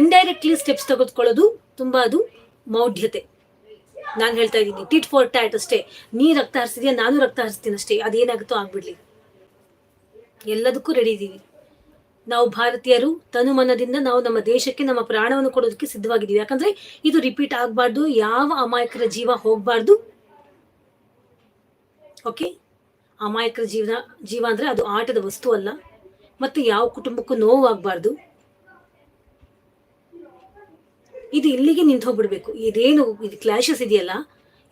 ಇಂಡೈರೆಕ್ಟ್ಲಿ ಸ್ಟೆಪ್ಸ್ ತೆಗೆದುಕೊಳ್ಳೋದು ತುಂಬ ಅದು ಮೌಢ್ಯತೆ. ನಾನು ಹೇಳ್ತಾ ಇದ್ದೀನಿ ಟಿಟ್ ಫೋರ್ ಟ್ಯಾಟ್ ಅಷ್ಟೇ. ನೀ ರಕ್ತ ಹರಿಸಿದ್ಯಾ, ನಾನು ರಕ್ತ ಹರಿಸ್ತೀನಿ ಅಷ್ಟೇ. ಅದೇನಾಗುತ್ತೋ ಆಗ್ಬಿಡ್ಲಿ. ಎಲ್ಲದಕ್ಕೂ ರೆಡಿ ಇದ್ದೀವಿ ನಾವು ಭಾರತೀಯರು, ತನುಮನದಿಂದ ನಾವು ನಮ್ಮ ದೇಶಕ್ಕೆ, ನಮ್ಮ ಪ್ರಾಣವನ್ನು ಕೊಡೋದಕ್ಕೆ ಸಿದ್ಧವಾಗಿದ್ದೀವಿ. ಯಾಕಂದ್ರೆ ಇದು ರಿಪೀಟ್ ಆಗಬಾರ್ದು, ಯಾವ ಅಮಾಯಕರ ಜೀವ ಹೋಗ್ಬಾರ್ದು. ಓಕೆ ಅಮಾಯಕರ ಜೀವನ, ಜೀವ ಅಂದ್ರೆ ಅದು ಆಟದ ವಸ್ತು ಅಲ್ಲ. ಮತ್ತೆ ಯಾವ ಕುಟುಂಬಕ್ಕೂ ನೋವು ಆಗಬಾರ್ದು ಇದು ಇಲ್ಲಿಗೆ ನಿಂತು ಹೋಗ್ಬಿಡ್ಬೇಕು. ಇದೇನು ಇದು ಕ್ಲಾಶಸ್ ಇದೆಯಲ್ಲ?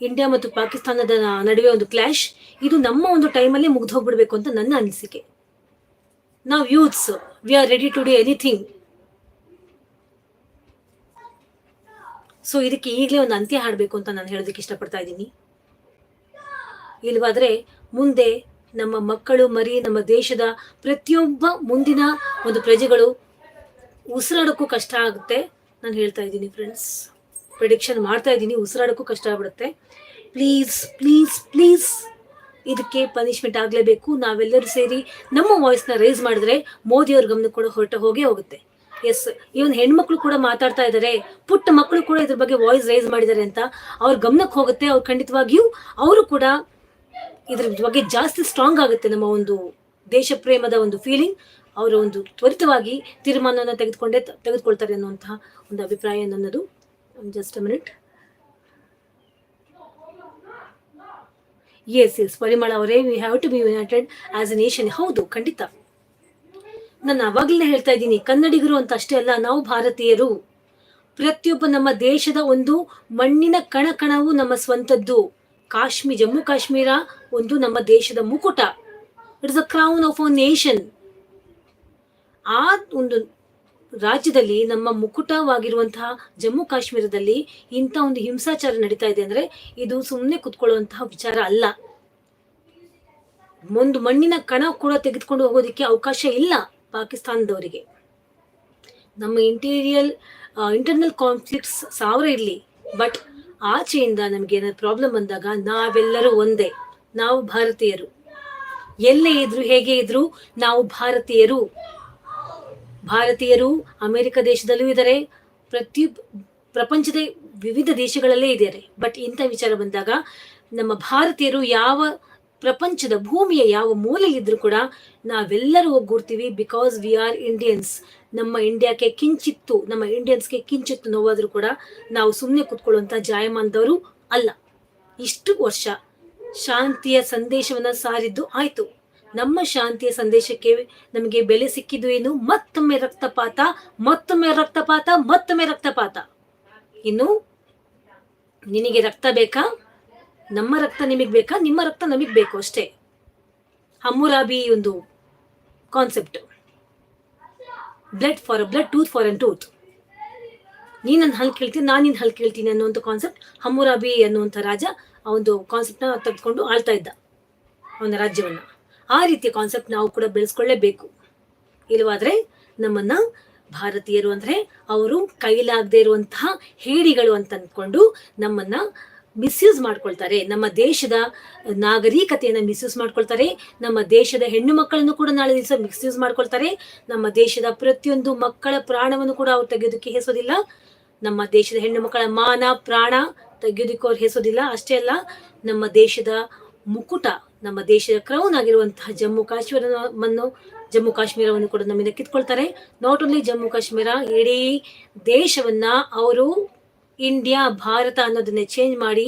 ಇಂಡಿಯಾ ಮತ್ತು ಪಾಕಿಸ್ತಾನದ ನಡುವೆ ಒಂದು ಕ್ಲಾಶ್ ಇದು ನಮ್ಮ ಒಂದು ಟೈಮಲ್ಲೇ ಮುಗ್ದು ಹೋಗ್ಬಿಡ್ಬೇಕು ಅಂತ ನನ್ನ ಅನಿಸಿಕೆ. ನಾವು youths we are ready to do anything so ಇದಕ್ಕೆ ಈಗಲೇ ಒಂದು ಅಂತ್ಯ ಹಾಡಬೇಕು ಅಂತ ನಾನು ಹೇಳೋದಕ್ಕೆ ಇಷ್ಟಪಡ್ತಾ ಇದ್ದೀನಿ. ಇಲ್ವಾದ್ರೆ ಮುಂದೆ ನಮ್ಮ ಮಕ್ಕಳು ಮರಿ ನಮ್ಮ ದೇಶದ ಪ್ರತಿಯೊಬ್ಬ ಮುಂದಿನ ಒಂದು ಪ್ರಜೆಗಳು ಉಸಿರಾಡೋಕ್ಕೂ ಕಷ್ಟ ಆಗುತ್ತೆ. ನಾನು ಹೇಳ್ತಾ ಇದ್ದೀನಿ ಫ್ರೆಂಡ್ಸ್ ಪ್ರಿಡಿಕ್ಷನ್ ಮಾಡ್ತಾ ಇದ್ದೀನಿ, ಉಸಿರಾಡೋಕ್ಕೂ ಕಷ್ಟ ಆಗ್ಬಿಡುತ್ತೆ. ಪ್ಲೀಸ್ ಪ್ಲೀಸ್ ಪ್ಲೀಸ್ ಇದಕ್ಕೆ ಪನಿಷ್ಮೆಂಟ್ ಆಗಲೇಬೇಕು. ನಾವೆಲ್ಲರೂ ಸೇರಿ ನಮ್ಮ ವಾಯ್ಸ್ನ ರೈಸ್ ಮಾಡಿದ್ರೆ ಮೋದಿಯವ್ರ ಗಮನ ಕೂಡ ಹೊರಟ ಹೋಗೇ ಹೋಗುತ್ತೆ. ಎಸ್ ಇವನ್ ಹೆಣ್ಮಕ್ಳು ಕೂಡ ಮಾತಾಡ್ತಾ ಇದ್ದಾರೆ ಪುಟ್ಟ ಮಕ್ಕಳು ಕೂಡ ಇದ್ರ ಬಗ್ಗೆ ವಾಯ್ಸ್ ರೈಸ್ ಮಾಡಿದ್ದಾರೆ ಅಂತ ಅವ್ರ ಗಮನಕ್ಕೆ ಹೋಗುತ್ತೆ. ಅವ್ರು ಖಂಡಿತವಾಗಿಯೂ ಅವರು ಕೂಡ ಇದ್ರ ಬಗ್ಗೆ ಜಾಸ್ತಿ ಸ್ಟ್ರಾಂಗ್ ಆಗುತ್ತೆ ನಮ್ಮ ಒಂದು ದೇಶ ಪ್ರೇಮದ ಒಂದು ಫೀಲಿಂಗ್ ಅವರು ಒಂದು ತ್ವರಿತವಾಗಿ ತೀರ್ಮಾನವನ್ನು ತೆಗೆದುಕೊಂಡೇ, ತೆಗೆದುಕೊಳ್ತಾರೆ ಅನ್ನುವಂತಹ ಒಂದು ಅಭಿಪ್ರಾಯ ನನ್ನದು. Just a minute yes yes Parimala ಅವರೇ we have to be united as a nation ಹೌದು, ಖಂಡಿತ. ನಾನು ಅವಾಗಲೇ ಹೇಳ್ತಾ ಇದ್ದೀನಿ, ಕನ್ನಡಿಗರು ಅಂತ ಅಷ್ಟೇ ಅಲ್ಲ, ನಾವು ಭಾರತೀಯರು. ಪ್ರತಿಯೊಬ್ಬ ನಮ್ಮ ದೇಶದ ಒಂದು ಮಣ್ಣಿನ ಕಣ ಕಣವು ನಮ್ಮ ಸ್ವಂತದ್ದು. ಕಾಶ್ಮೀರ್, ಜಮ್ಮು ಕಾಶ್ಮೀರ ಒಂದು ನಮ್ಮ ದೇಶದ ಮುಕುಟ. It is a crown of a nation ಆ ಒಂದು ರಾಜ್ಯದಲ್ಲಿ ನಮ್ಮ ಮುಕುಟವಾಗಿರುವಂತಹ ಜಮ್ಮು ಕಾಶ್ಮೀರದಲ್ಲಿ ಇಂಥ ಒಂದು ಹಿಂಸಾಚಾರ ನಡೀತಾ ಇದೆ ಅಂದ್ರೆ ಇದು ಸುಮ್ಮನೆ ಕುತ್ಕೊಳ್ಳುವಂತಹ ವಿಚಾರ ಅಲ್ಲ. ಒಂದು ಮಣ್ಣಿನ ಕಣ ಕೂಡ ತೆಗೆದುಕೊಂಡು ಹೋಗೋದಕ್ಕೆ ಅವಕಾಶ ಇಲ್ಲ ಪಾಕಿಸ್ತಾನದವರಿಗೆ. ನಮ್ಮ ಇಂಟೀರಿಯಲ್ ಇಂಟರ್ನಲ್ ಕಾನ್ಫ್ಲಿಕ್ಟ್ಸ್ ಸಾವಿರ ಇರಲಿ ಬಟ್ ಆಚೆಯಿಂದ ನಮ್ಗೆ ಏನಾದ್ರು ಪ್ರಾಬ್ಲಮ್ ಬಂದಾಗ ನಾವೆಲ್ಲರೂ ಒಂದೇ, ನಾವು ಭಾರತೀಯರು. ಎಲ್ಲೇ ಇದ್ರು ಹೇಗೆ ಇದ್ರು ನಾವು ಭಾರತೀಯರು. ಭಾರತೀಯರು ಅಮೆರಿಕ ದೇಶದಲ್ಲೂ ಇದ್ದಾರೆ. ಪ್ರತಿ ಪ್ರಪಂಚದ ವಿವಿಧ ದೇಶಗಳಲ್ಲೇ ಇದ್ದಾರೆ. ಬಟ್ ಇಂಥ ವಿಚಾರ ಬಂದಾಗ ನಮ್ಮ ಭಾರತೀಯರು ಯಾವ ಪ್ರಪಂಚದ ಭೂಮಿಯ ಯಾವ ಮೂಲೆಯಲ್ಲಿದ್ದರೂ ಕೂಡ ನಾವೆಲ್ಲರೂ ಒಗ್ಗೂಡ್ತೀವಿ ಬಿಕಾಸ್ ವಿ ಆರ್ ಇಂಡಿಯನ್ಸ್ ನಮ್ಮ ಇಂಡಿಯಾಕ್ಕೆ ಕಿಂಚಿತ್ತು, ನಮ್ಮ ಇಂಡಿಯನ್ಸ್ಗೆ ಕಿಂಚಿತ್ತು ನೋವಾದರೂ ಕೂಡ ನಾವು ಸುಮ್ಮನೆ ಕೂತ್ಕೊಳ್ಳುವಂಥ ಜಾಯಮಾನದವರು ಅಲ್ಲ. ಇಷ್ಟು ವರ್ಷ ಶಾಂತಿಯ ಸಂದೇಶವನ್ನು ಸಾರಿದ್ದು ಆಯಿತು. ನಮ್ಮ ಶಾಂತಿಯ ಸಂದೇಶಕ್ಕೆ ನಮಗೆ ಬೆಲೆ ಸಿಕ್ಕಿದ್ದು ಏನು? ಮತ್ತೊಮ್ಮೆ ರಕ್ತಪಾತ ಮತ್ತೊಮ್ಮೆ ರಕ್ತಪಾತ ಮತ್ತೊಮ್ಮೆ ರಕ್ತಪಾತ. ಇನ್ನು ನಿನಗೆ ರಕ್ತ ಬೇಕಾ? ನಮ್ಮ ರಕ್ತ ನಿಮಗೆ ಬೇಕಾ? ನಿಮ್ಮ ರಕ್ತ ನಮಗೆ ಬೇಕು ಅಷ್ಟೇ. ಹಮ್ಮುರಾಬಿ ಒಂದು concept blood for blood tooth for an tooth ನೀ ನನ್ನ ಹಲ್ ಕೇಳ್ತೀನಿ, ನಾನು ನಿನ್ನ ಹಲ್ ಕೇಳ್ತೀನಿ ಅನ್ನುವಂಥ ಕಾನ್ಸೆಪ್ಟ್ ಹಮ್ಮುರಾಬಿ ಅನ್ನುವಂಥ ರಾಜ ಆ ಒಂದು ಕಾನ್ಸೆಪ್ಟ್ನ ತೆಗೆದುಕೊಂಡು ಆಳ್ತಾ ಇದ್ದ ಅವನ ರಾಜ್ಯವನ್ನ. ಆ ರೀತಿಯ ಕಾನ್ಸೆಪ್ಟ್ ನಾವು ಕೂಡ ಬೆಳೆಸ್ಕೊಳ್ಳೇಬೇಕು. ಇಲ್ಲವಾದ್ರೆ ನಮ್ಮನ್ನ ಭಾರತೀಯರು ಅಂದ್ರೆ ಅವರು ಕೈಲಾಗದೆ ಇರುವಂತಹ ಹೇಡಿಗಳು ಅಂತ ಅಂದ್ಕೊಂಡು ನಮ್ಮನ್ನ ಮಿಸ್ಯೂಸ್ ಮಾಡ್ಕೊಳ್ತಾರೆ. ನಮ್ಮ ದೇಶದ ನಾಗರಿಕತೆಯನ್ನ ಮಿಸ್ಯೂಸ್ ಮಾಡ್ಕೊಳ್ತಾರೆ. ನಮ್ಮ ದೇಶದ ಹೆಣ್ಣು ಮಕ್ಕಳನ್ನು ಕೂಡ ನಾಳೆ ದಿವಸ ಮಿಸ್ಯೂಸ್ ಮಾಡ್ಕೊಳ್ತಾರೆ. ನಮ್ಮ ದೇಶದ ಪ್ರತಿಯೊಂದು ಮಕ್ಕಳ ಪ್ರಾಣವನ್ನು ಕೂಡ ಅವ್ರು ತೆಗೆಯೋದಕ್ಕೆ ಹೆಸೋದಿಲ್ಲ. ನಮ್ಮ ದೇಶದ ಹೆಣ್ಣು ಮಕ್ಕಳ ಮಾನ ಪ್ರಾಣ ತೆಗೆಯೋದಕ್ಕೆ ಅವ್ರು ಹೆಸೋದಿಲ್ಲ. ಅಷ್ಟೇ ಅಲ್ಲ, ನಮ್ಮ ದೇಶದ ಮುಕುಟ ನಮ್ಮ ದೇಶದ ಕ್ರೌನ್ ಆಗಿರುವಂತಹ ಜಮ್ಮು ಕಾಶ್ಮೀರವನ್ನು ಜಮ್ಮು ಕಾಶ್ಮೀರವನ್ನು ಕೂಡ ನಮ್ಮಿಂದ ಕಿತ್ಕೊಳ್ತಾರೆ. ನಾಟ್ ಓನ್ಲಿ ಜಮ್ಮು ಕಾಶ್ಮೀರ, ಇಡೀ ದೇಶವನ್ನ ಅವರು ಇಂಡಿಯಾ ಭಾರತ ಅನ್ನೋದನ್ನೇ ಚೇಂಜ್ ಮಾಡಿ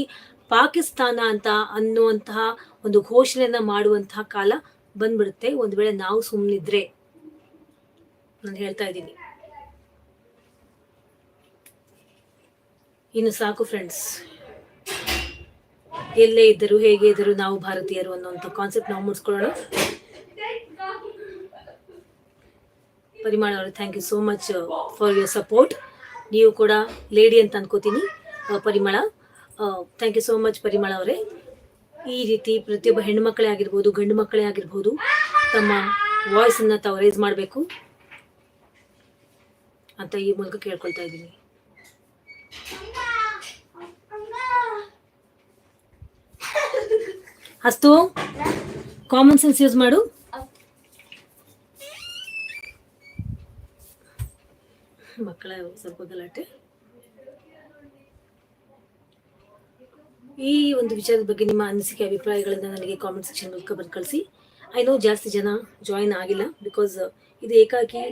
ಪಾಕಿಸ್ತಾನ ಅಂತ ಅನ್ನುವಂತಹ ಒಂದು ಘೋಷಣೆಯನ್ನ ಮಾಡುವಂತಹ ಕಾಲ ಬಂದ್ಬಿಡುತ್ತೆ. ಒಂದು ವೇಳೆ ನಾವು ಸುಮ್ಮನಿದ್ರೆ ನಾನು ಹೇಳ್ತಾ ಇದ್ದೀನಿ. ಇನ್ನು ಸಾಕು ಫ್ರೆಂಡ್ಸ್ ಎಲ್ಲೇ ಇದ್ದರು ಹೇಗೆ ಇದ್ದರು ನಾವು ಭಾರತೀಯರು ಅನ್ನುವಂಥ ಕಾನ್ಸೆಪ್ಟ್ ನಾವು ಮುಡ್ಸ್ಕೊಳ್ಳೋಣ. ಪರಿಮಾಣ ಅವರು thank you so much for your support ನೀವು ಕೂಡ ಲೇಡಿ ಅಂತ ಅನ್ಕೋತೀನಿ ಪರಿಮಳ. ಥ್ಯಾಂಕ್ ಯು ಸೋ ಮಚ್ ಪರಿಮಳ ಅವರೇ. ಈ ರೀತಿ ಪ್ರತಿಯೊಬ್ಬ ಹೆಣ್ಮಕ್ಕಳೇ ಆಗಿರ್ಬೋದು, ಗಂಡು ಮಕ್ಕಳೇ ಆಗಿರ್ಬೋದು, ತಮ್ಮ ವಾಯ್ಸನ್ನು ತಾವು ರೈಸ್ ಮಾಡಬೇಕು ಅಂತ ಈ ಮೂಲಕ ಕೇಳ್ಕೊಳ್ತಾ ಇದ್ದೀನಿ. ಅಷ್ಟು ಕಾಮನ್ ಸೆನ್ಸ್ ಯೂಸ್ ಮಾಡು. ಮಕ್ಕಳ ಸ್ವಲ್ಪ ಈ ಒಂದು ವಿಚಾರದ ಬಗ್ಗೆ ನಿಮ್ಮ ಅನಿಸಿಕೆ ಅಭಿಪ್ರಾಯಗಳನ್ನ ನನಗೆ ಕಾಮೆಂಟ್ ಸೆಕ್ಷನ್ ಮೂಲಕ ಬಂದು ಕಳಿಸಿ. ಐ ನೋ ಜಾಸ್ತಿ ಜನ ಜಾಯಿನ್ ಆಗಿಲ್ಲ ಬಿಕಾಸ್ ಇದು ಏಕಾಕಿ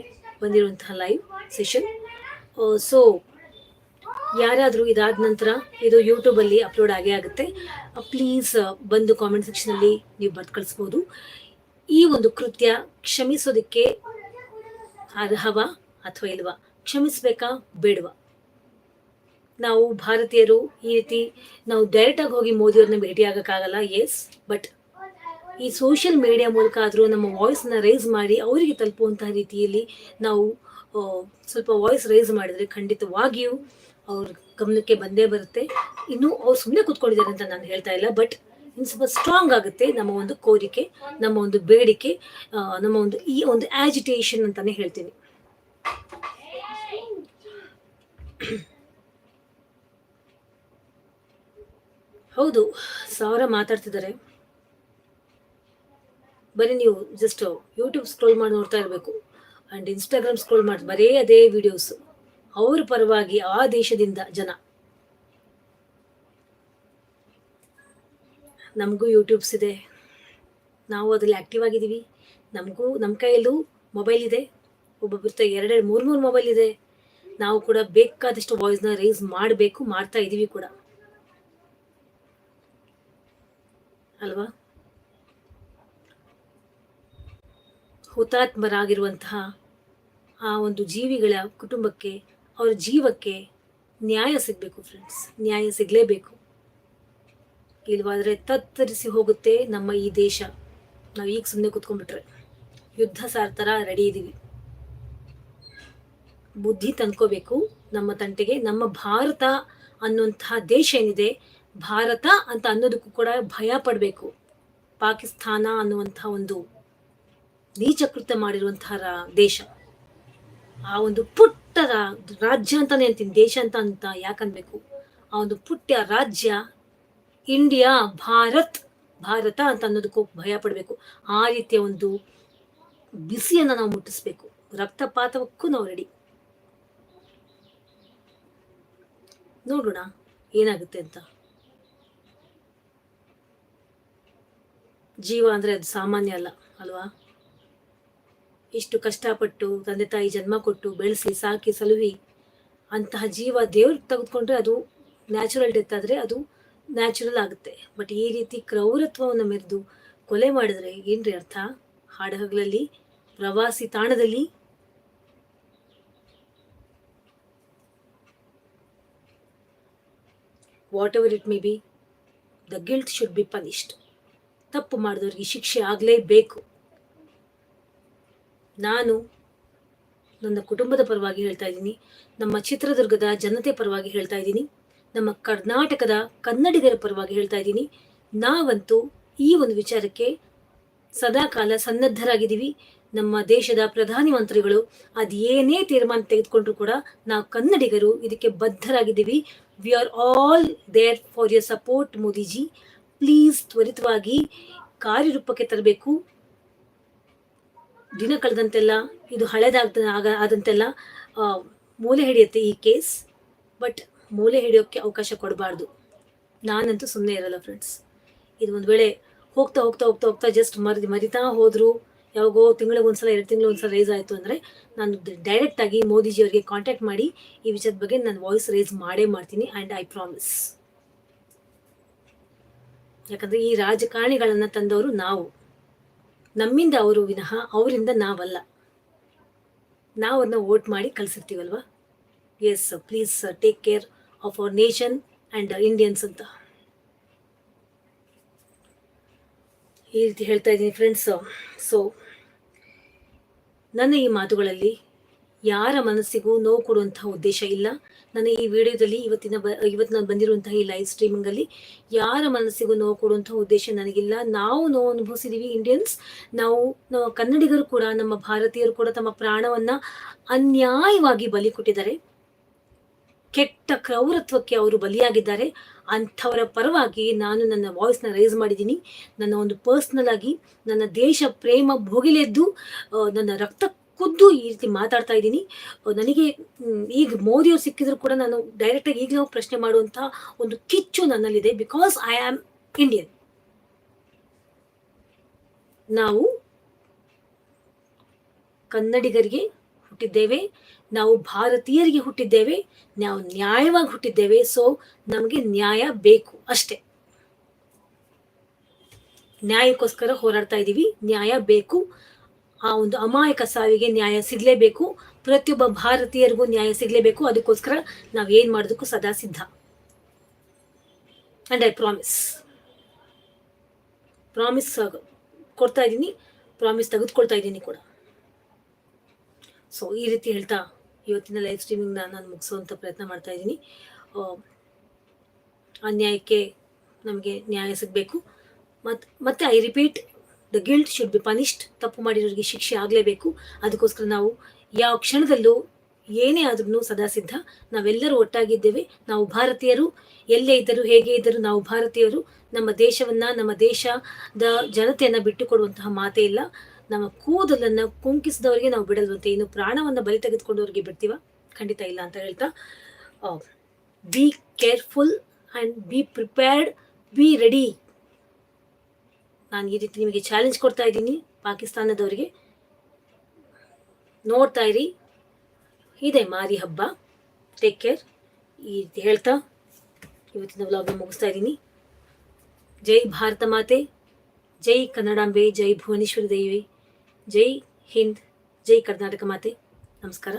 ಬಂದಿರುವಂತಹ ಲೈವ್ ಸೆಷನ್ ಸೊ ಯಾರಾದರೂ ಇದಾದ ನಂತರ ಇದು ಯೂಟ್ಯೂಬಲ್ಲಿ ಅಪ್ಲೋಡ್ ಆಗೇ ಆಗುತ್ತೆ. ಪ್ಲೀಸ್ ಬಂದು ಕಾಮೆಂಟ್ ಸೆಕ್ಷನಲ್ಲಿ ನೀವು ಬರ್ದು ಕಳಿಸ್ಬೋದು. ಈ ಒಂದು ಕೃತ್ಯ ಕ್ಷಮಿಸೋದಕ್ಕೆ ಅರ್ಹವಾ ಅಥವಾ ಇಲ್ವಾ? ಕ್ಷಮಿಸ್ಬೇಕಾ? ಬೇಡವಾ? ನಾವು ಭಾರತೀಯರು ಈ ರೀತಿ ನಾವು ಡೈರೆಕ್ಟಾಗಿ ಹೋಗಿ ಮೋದಿಯವ್ರನ್ನ ಭೇಟಿ ಆಗೋಕ್ಕಾಗಲ್ಲ ಎಸ್ ಬಟ್ ಈ ಸೋಷಿಯಲ್ ಮೀಡಿಯಾ ಮೂಲಕ ಆದರೂ ನಮ್ಮ ವಾಯ್ಸನ್ನ ರೈಸ್ ಮಾಡಿ ಅವರಿಗೆ ತಲುಪುವಂತಹ ರೀತಿಯಲ್ಲಿ ನಾವು ಸ್ವಲ್ಪ ವಾಯ್ಸ್ ರೈಸ್ ಮಾಡಿದರೆ ಖಂಡಿತವಾಗಿಯೂ ಅವ್ರ ಗಮನಕ್ಕೆ ಬಂದೇ ಬರುತ್ತೆ. ಇನ್ನು ಅವ್ರು ಸುಮ್ಮನೆ ಕೂತ್ಕೊಂಡಿದ್ದಾರೆ ಅಂತ ನಾನು ಹೇಳ್ತಾ ಇಲ್ಲ ಬಟ್ ಇನ್ನು ಸ್ವಲ್ಪ ಸ್ಟ್ರಾಂಗ್ ಆಗುತ್ತೆ ನಮ್ಮ ಒಂದು ಕೋರಿಕೆ, ನಮ್ಮ ಒಂದು ಬೇಡಿಕೆ ನಮ್ಮ ಒಂದು ಈ ಒಂದು ಆಜಿಟೇಷನ್ ಅಂತಾನೆ ಹೇಳ್ತೀನಿ. ಹೌದು ಸಾವಿರ ಮಾತಾಡ್ತಿದ್ದಾರೆ. ಬರೀ ನೀವು ಜಸ್ಟ್ ಯೂಟ್ಯೂಬ್ ಸ್ಕ್ರೋಲ್ ಮಾಡಿ ನೋಡ್ತಾ ಇರಬೇಕು. ಆ್ಯಂಡ್ ಇನ್ಸ್ಟಾಗ್ರಾಮ್ ಸ್ಕ್ರೋಲ್ ಮಾಡಿ, ಬರೀ ಅದೇ ವಿಡಿಯೋಸ್ ಅವ್ರ ಪರವಾಗಿ ಆ ದೇಶದಿಂದ ಜನ. ನಮಗೂ ಯೂಟ್ಯೂಬ್ಸ್ ಇದೆ. ನಾವು ಅದರಲ್ಲಿ ಆ್ಯಕ್ಟಿವ್ ಆಗಿದ್ದೀವಿ. ನಮಗೂ ನಮ್ಮ ಕೈಯಲ್ಲೂ ಮೊಬೈಲ್ ಇದೆ. ಒಬ್ಬೊಬ್ಬರ ಎರಡೆರಡು, ಮೂರು ಮೂರು ಮೊಬೈಲ್ ಇದೆ. ನಾವು ಕೂಡ ಬೇಕಾದಷ್ಟು ವಾಯ್ಸ್ನ ರೈಸ್ ಮಾಡಬೇಕು, ಮಾಡ್ತಾ ಇದ್ದೀವಿ ಕೂಡ. ಅಲ್ವಾ? ಹುತಾತ್ಮರಾಗಿರುವಂತಹ ಆ ಒಂದು ಜೀವಿಗಳ ಕುಟುಂಬಕ್ಕೆ ಅವರ ಜೀವಕ್ಕೆ ನ್ಯಾಯ ಸಿಗಬೇಕು ಫ್ರೆಂಡ್ಸ್ ನ್ಯಾಯ ಸಿಗಲೇಬೇಕು. ಇಲ್ವಾದ್ರೆ ತತ್ತರಿಸಿ ಹೋಗುತ್ತೆ ನಮ್ಮ ಈ ದೇಶ. ನಾವು ಈಗ ಸುಮ್ಮನೆ ಕುತ್ಕೊಂಡ್ಬಿಟ್ರೆ. ಯುದ್ಧ ಸಾರ್ತರ ರೆಡಿ ಇದ್ದೀವಿ ಬುದ್ಧಿ ತಂದ್ಕೋಬೇಕು ನಮ್ಮ ತಂಟೆಗೆ. ನಮ್ಮ ಭಾರತ ಅನ್ನುವಂತಹ ದೇಶ ಏನಿದೆ, ಭಾರತ ಅಂತ ಅನ್ನೋದಕ್ಕೂ ಕೂಡ ಭಯ ಪಡಬೇಕು. ಪಾಕಿಸ್ತಾನ ಅನ್ನುವಂತಹ ಒಂದು ನೀಚಕೃತ ಮಾಡಿರುವಂತಹ ದೇಶ. ಆ ಒಂದು ಪುಟ್ಟ ರಾಜ್ಯ ಅಂತಾನೆ ಅಂತೀನಿ, ದೇಶ ಅಂತ ಅಂತ ಯಾಕನ್ಬೇಕು? ಆ ಒಂದು ಪುಟ್ಟ ರಾಜ್ಯ, ಇಂಡಿಯಾ, ಭಾರತ್, ಭಾರತ ಅಂತ ಅನ್ನೋದಕ್ಕೂ ಭಯ ಪಡಬೇಕು ಆ ರೀತಿಯ ಒಂದು ಬಿಸಿಯನ್ನು ನಾವು ಮುಟ್ಟಿಸ್ಬೇಕು. ರಕ್ತಪಾತಕ್ಕೂ ನಾವು ರೆಡಿ ನೋಡೋಣ, ಏನಾಗುತ್ತೆ ಅಂತ. ಜೀವ ಅಂದ್ರೆ ಅದು ಸಾಮಾನ್ಯ ಅಲ್ಲ, ಅಲ್ವಾ? ಇಷ್ಟು ಕಷ್ಟಪಟ್ಟು ತಂದೆ ತಾಯಿ ಜನ್ಮ ಕೊಟ್ಟು ಬೆಳೆಸಿ, ಸಾಕಿ, ಸಲುಹಿ ಅಂತಹ ಜೀವ ದೇವ್ರು ತೆಗೆದುಕೊಂಡ್ರೆ ಅದು ನ್ಯಾಚುರಲ್ ಡೆತ್ ಆದರೆ ಅದು ನ್ಯಾಚುರಲ್ ಆಗುತ್ತೆ. ಬಟ್ ಈ ರೀತಿ ಕ್ರೌರತ್ವವನ್ನು ಮೆರೆದು ಕೊಲೆ ಮಾಡಿದ್ರೆ ಏನ್ರಿ ಅರ್ಥ? ಹಾಡಹಗಲಲ್ಲಿ ಪ್ರವಾಸಿ ತಾಣದಲ್ಲಿ whatever it may be the guilt should be punished ತಪ್ಪು ಮಾಡಿದವ್ರಿಗೆ ಶಿಕ್ಷೆ ಆಗಲೇಬೇಕು. ನಾನು ನನ್ನ ಕುಟುಂಬದ ಪರವಾಗಿ ಹೇಳ್ತಾ ಇದ್ದೀನಿ, ನಮ್ಮ ಚಿತ್ರದುರ್ಗದ ಜನತೆ ಪರವಾಗಿ ಹೇಳ್ತಾ ಇದ್ದೀನಿ, ನಮ್ಮ ಕರ್ನಾಟಕದ ಕನ್ನಡಿಗರ ಪರವಾಗಿ ಹೇಳ್ತಾ ಇದ್ದೀನಿ. ನಾವಂತೂ ಈ ಒಂದು ವಿಚಾರಕ್ಕೆ ಸದಾಕಾಲ ಸನ್ನದ್ಧರಾಗಿದ್ದೀವಿ. ನಮ್ಮ ದೇಶದ ಪ್ರಧಾನಿ ಮಂತ್ರಿಗಳು ಅದೇನೇ ತೀರ್ಮಾನ ತೆಗೆದುಕೊಂಡ್ರು ಕೂಡ ನಾವು ಕನ್ನಡಿಗರು ಇದಕ್ಕೆ ಬದ್ಧರಾಗಿದ್ದೀವಿ. We are all there for your support Modiji. Please ತ್ವರಿತವಾಗಿ ಕಾರ್ಯರೂಪಕ್ಕೆ ತರಬೇಕು. ದಿನ ಕಳೆದಂತೆಲ್ಲ, ಇದು ಹಳೆದಾಗ್ದ ಆಗ ಆದಂತೆಲ್ಲ ಮೂಲೆ ಹಿಡಿಯುತ್ತೆ ಈ ಕೇಸ್ ಬಟ್ ಮೂಲೆ ಹಿಡಿಯೋಕ್ಕೆ ಅವಕಾಶ ಕೊಡಬಾರ್ದು. ನಾನಂತೂ ಸುಮ್ಮನೆ ಇರಲ್ಲ ಫ್ರೆಂಡ್ಸ್ ಇದು ಒಂದು ವೇಳೆ ಹೋಗ್ತಾ ಹೋಗ್ತಾ ಹೋಗ್ತಾ ಹೋಗ್ತಾ ಜಸ್ಟ್ ಮರಿ ಮರಿತಾ ಹೋದ್ರು, ಯಾವಾಗೋ ತಿಂಗಳಿಗೆ ಒಂದ್ಸಲ, ಎರಡು ತಿಂಗಳು ಒಂದ್ಸಲ ರೈಸ್ ಆಯಿತು ಅಂದರೆ ನಾನು ಡೈರೆಕ್ಟ್ ಆಗಿ ಮೋದಿಜಿ ಅವರಿಗೆ ಕಾಂಟ್ಯಾಕ್ಟ್ ಮಾಡಿ ಈ ವಿಷಯದ ಬಗ್ಗೆ ನಾನು ವಾಯ್ಸ್ ರೈಸ್ ಮಾಡೇ ಮಾಡ್ತೀನಿ ಆ್ಯಂಡ್ ಐ ಪ್ರಾಮಿಸ್ ಯಾಕಂದರೆ ಈ ರಾಜಕಾರಣಿಗಳನ್ನು ತಂದವರು ನಾವು. ನಮ್ಮಿಂದ ಅವರು ವಿನಃ ಅವರಿಂದ ನಾವಲ್ಲ. ನಾವು ಅದನ್ನ ವೋಟ್ ಮಾಡಿ ಕಳಿಸಿರ್ತೀವಲ್ವ? Yes please take care of our nation and Indians ಅಂತ. ಈ ರೀತಿ ಹೇಳ್ತಾ ಇದ್ದೀನಿ ಫ್ರೆಂಡ್ಸ್ ಸೊ ನನ್ನ ಈ ಮಾತುಗಳಲ್ಲಿ ಯಾರ ಮನಸ್ಸಿಗೂ ನೋವು ಕೊಡುವಂತಹ ಉದ್ದೇಶ ಇಲ್ಲ. ನನ್ನ ಈ ವಿಡಿಯೋದಲ್ಲಿ ಇವತ್ತಿನ ಬ, ಇವತ್ತು ನಾನು ಬಂದಿರುವಂತಹ ಈ ಲೈವ್ ಸ್ಟ್ರೀಮಿಂಗ್ ಅಲ್ಲಿ ಯಾರ ಮನಸ್ಸಿಗೂ ನೋವು ಕೊಡುವಂತಹ ಉದ್ದೇಶ ನನಗಿಲ್ಲ. ನಾವು ನೋವು ಅನುಭವಿಸಿದೀವಿ ಇಂಡಿಯನ್ಸ್ ನಾವು ನಾವು ಕನ್ನಡಿಗರು ಕೂಡ, ನಮ್ಮ ಭಾರತೀಯರು ಕೂಡ ತಮ್ಮ ಪ್ರಾಣವನ್ನ ಅನ್ಯಾಯವಾಗಿ ಬಲಿ ಕೊಟ್ಟಿದ್ದಾರೆ. ಕೆಟ್ಟ ಕ್ರೌರತ್ವಕ್ಕೆ ಅವರು ಬಲಿಯಾಗಿದ್ದಾರೆ. ಅಂಥವರ ಪರವಾಗಿ ನಾನು ನನ್ನ ವಾಯ್ಸ್ನ ರೈಸ್ ಮಾಡಿದ್ದೀನಿ. ನನ್ನ ಒಂದು ಪರ್ಸ್ನಲ್ ಆಗಿ ನನ್ನ ದೇಶ ಪ್ರೇಮ ಭೋಗಿಲೆದ್ದು ನನ್ನ ರಕ್ತ ಖುದ್ದು ಈ ರೀತಿ ಮಾತಾಡ್ತಾ ಇದ್ದೀನಿ. ನನಗೆ ಈಗ ಮೋದಿಯವ್ರು ಸಿಕ್ಕಿದ್ರು ಕೂಡ ನಾನು ಡೈರೆಕ್ಟಾಗಿ ಈಗಲೇ ಪ್ರಶ್ನೆ ಮಾಡುವಂಥ ಒಂದು ಕಿಚ್ಚು ನನ್ನಲ್ಲಿದೆ ಬಿಕಾಸ್ ಐ ಆಮ್ ಇಂಡಿಯನ್ ನಾವು ಕನ್ನಡಿಗರಿಗೆ ಹುಟ್ಟಿದ್ದೇವೆ, ನಾವು ಭಾರತೀಯರಿಗೆ ಹುಟ್ಟಿದ್ದೇವೆ, ನಾವು ನ್ಯಾಯವಾಗಿ ಹುಟ್ಟಿದ್ದೇವೆ ಸೊ ನಮಗೆ ನ್ಯಾಯ ಬೇಕು ಅಷ್ಟೇ. ನ್ಯಾಯಕ್ಕೋಸ್ಕರ ಹೋರಾಡ್ತಾ ಇದ್ದೀವಿ ನ್ಯಾಯ ಬೇಕು ಆ ಒಂದು ಅಮಾಯಕ ಸಾವಿಗೆ ನ್ಯಾಯ ಸಿಗಲೇಬೇಕು. ಪ್ರತಿಯೊಬ್ಬ ಭಾರತೀಯರಿಗೂ ನ್ಯಾಯ ಸಿಗಲೇಬೇಕು. ಅದಕ್ಕೋಸ್ಕರ ನಾವು ಏನು ಮಾಡೋದಕ್ಕೂ ಸದಾ ಸಿದ್ಧ. ಅಂಡ್ ಐ ಪ್ರಾಮಿಸ್ ಪ್ರಾಮಿಸ್ ಕೊಡ್ತಾ ಇದ್ದೀನಿ. ಪ್ರಾಮಿಸ್ ತೆಗೆದುಕೊಳ್ತಾ ಇದ್ದೀನಿ ಕೂಡ. ಸೊ ಈ ರೀತಿ ಹೇಳ್ತಾ ಇವತ್ತಿನ ಲೈವ್ ಸ್ಟ್ರೀಮಿಂಗ್ನ ನಾನು ಮುಗಿಸುವಂಥ ಪ್ರಯತ್ನ ಮಾಡ್ತಾ ಇದ್ದೀನಿ. ಅನ್ಯಾಯಕ್ಕೆ ನಮಗೆ ನ್ಯಾಯ ಸಿಗಬೇಕು. ಮತ್ತು ಮತ್ತೆ I repeat the guilt should be punished ತಪ್ಪು ಮಾಡಿರೋರಿಗೆ ಶಿಕ್ಷೆ ಆಗಲೇಬೇಕು. ಅದಕ್ಕೋಸ್ಕರ ನಾವು ಯಾವ ಕ್ಷಣದಲ್ಲೂ ಏನೇ ಆದ್ರೂ ಸದಾ ಸಿದ್ಧ. ನಾವೆಲ್ಲರೂ ಒಟ್ಟಾಗಿದ್ದೇವೆ. ನಾವು ಭಾರತೀಯರು. ಎಲ್ಲೇ ಇದ್ದರೂ, ಹೇಗೆ ಇದ್ದರೂ ನಾವು ಭಾರತೀಯರು. ನಮ್ಮ ದೇಶವನ್ನ, ನಮ್ಮ ದೇಶದ ಜನತೆಯನ್ನ ಬಿಟ್ಟು ಕೊಡುವಂತಹ ಮಾತೇ ಇಲ್ಲ. ನಮ್ಮ ಕೂದಲನ್ನ ಕುಂಕಿಸಿದವರಿಗೆ ನಾವು ಬಿಡಲ್ವಂತೆ. ಇನ್ನು ಪ್ರಾಣವನ್ನ ಬಲಿ ತೆಗೆದುಕೊಂಡವರಿಗೆ ಬಿಡ್ತೀವ? ಖಂಡಿತ ಇಲ್ಲ ಅಂತ ಹೇಳ್ತಾ be careful and be prepared be ready ನಾನು ಈ ರೀತಿ ನಿಮಗೆ ಚಾಲೆಂಜ್ ಕೊಡ್ತಾ ಇದ್ದೀನಿ ಪಾಕಿಸ್ತಾನದವರಿಗೆ. ನೋಡ್ತಾ ಇರಿ. ಇದೆ ಮಾರಿ ಹಬ್ಬ. ಟೇಕ್ ಕೇರ್ ಈ ರೀತಿ ಹೇಳ್ತಾ ಇವತ್ತಿನ ವ್ಲಾಗ್ನ ಮುಗಿಸ್ತಾ ಇದ್ದೀನಿ. ಜೈ ಭಾರತ ಮಾತೆ. ಜೈ ಕನ್ನಡಾಂಬೆ. ಜೈ ಭುವನೇಶ್ವರಿ ದೇವಿ. ಜೈ ಹಿಂದ್. ಜೈ ಕರ್ನಾಟಕ ಮಾತೆ. ನಮಸ್ಕಾರ.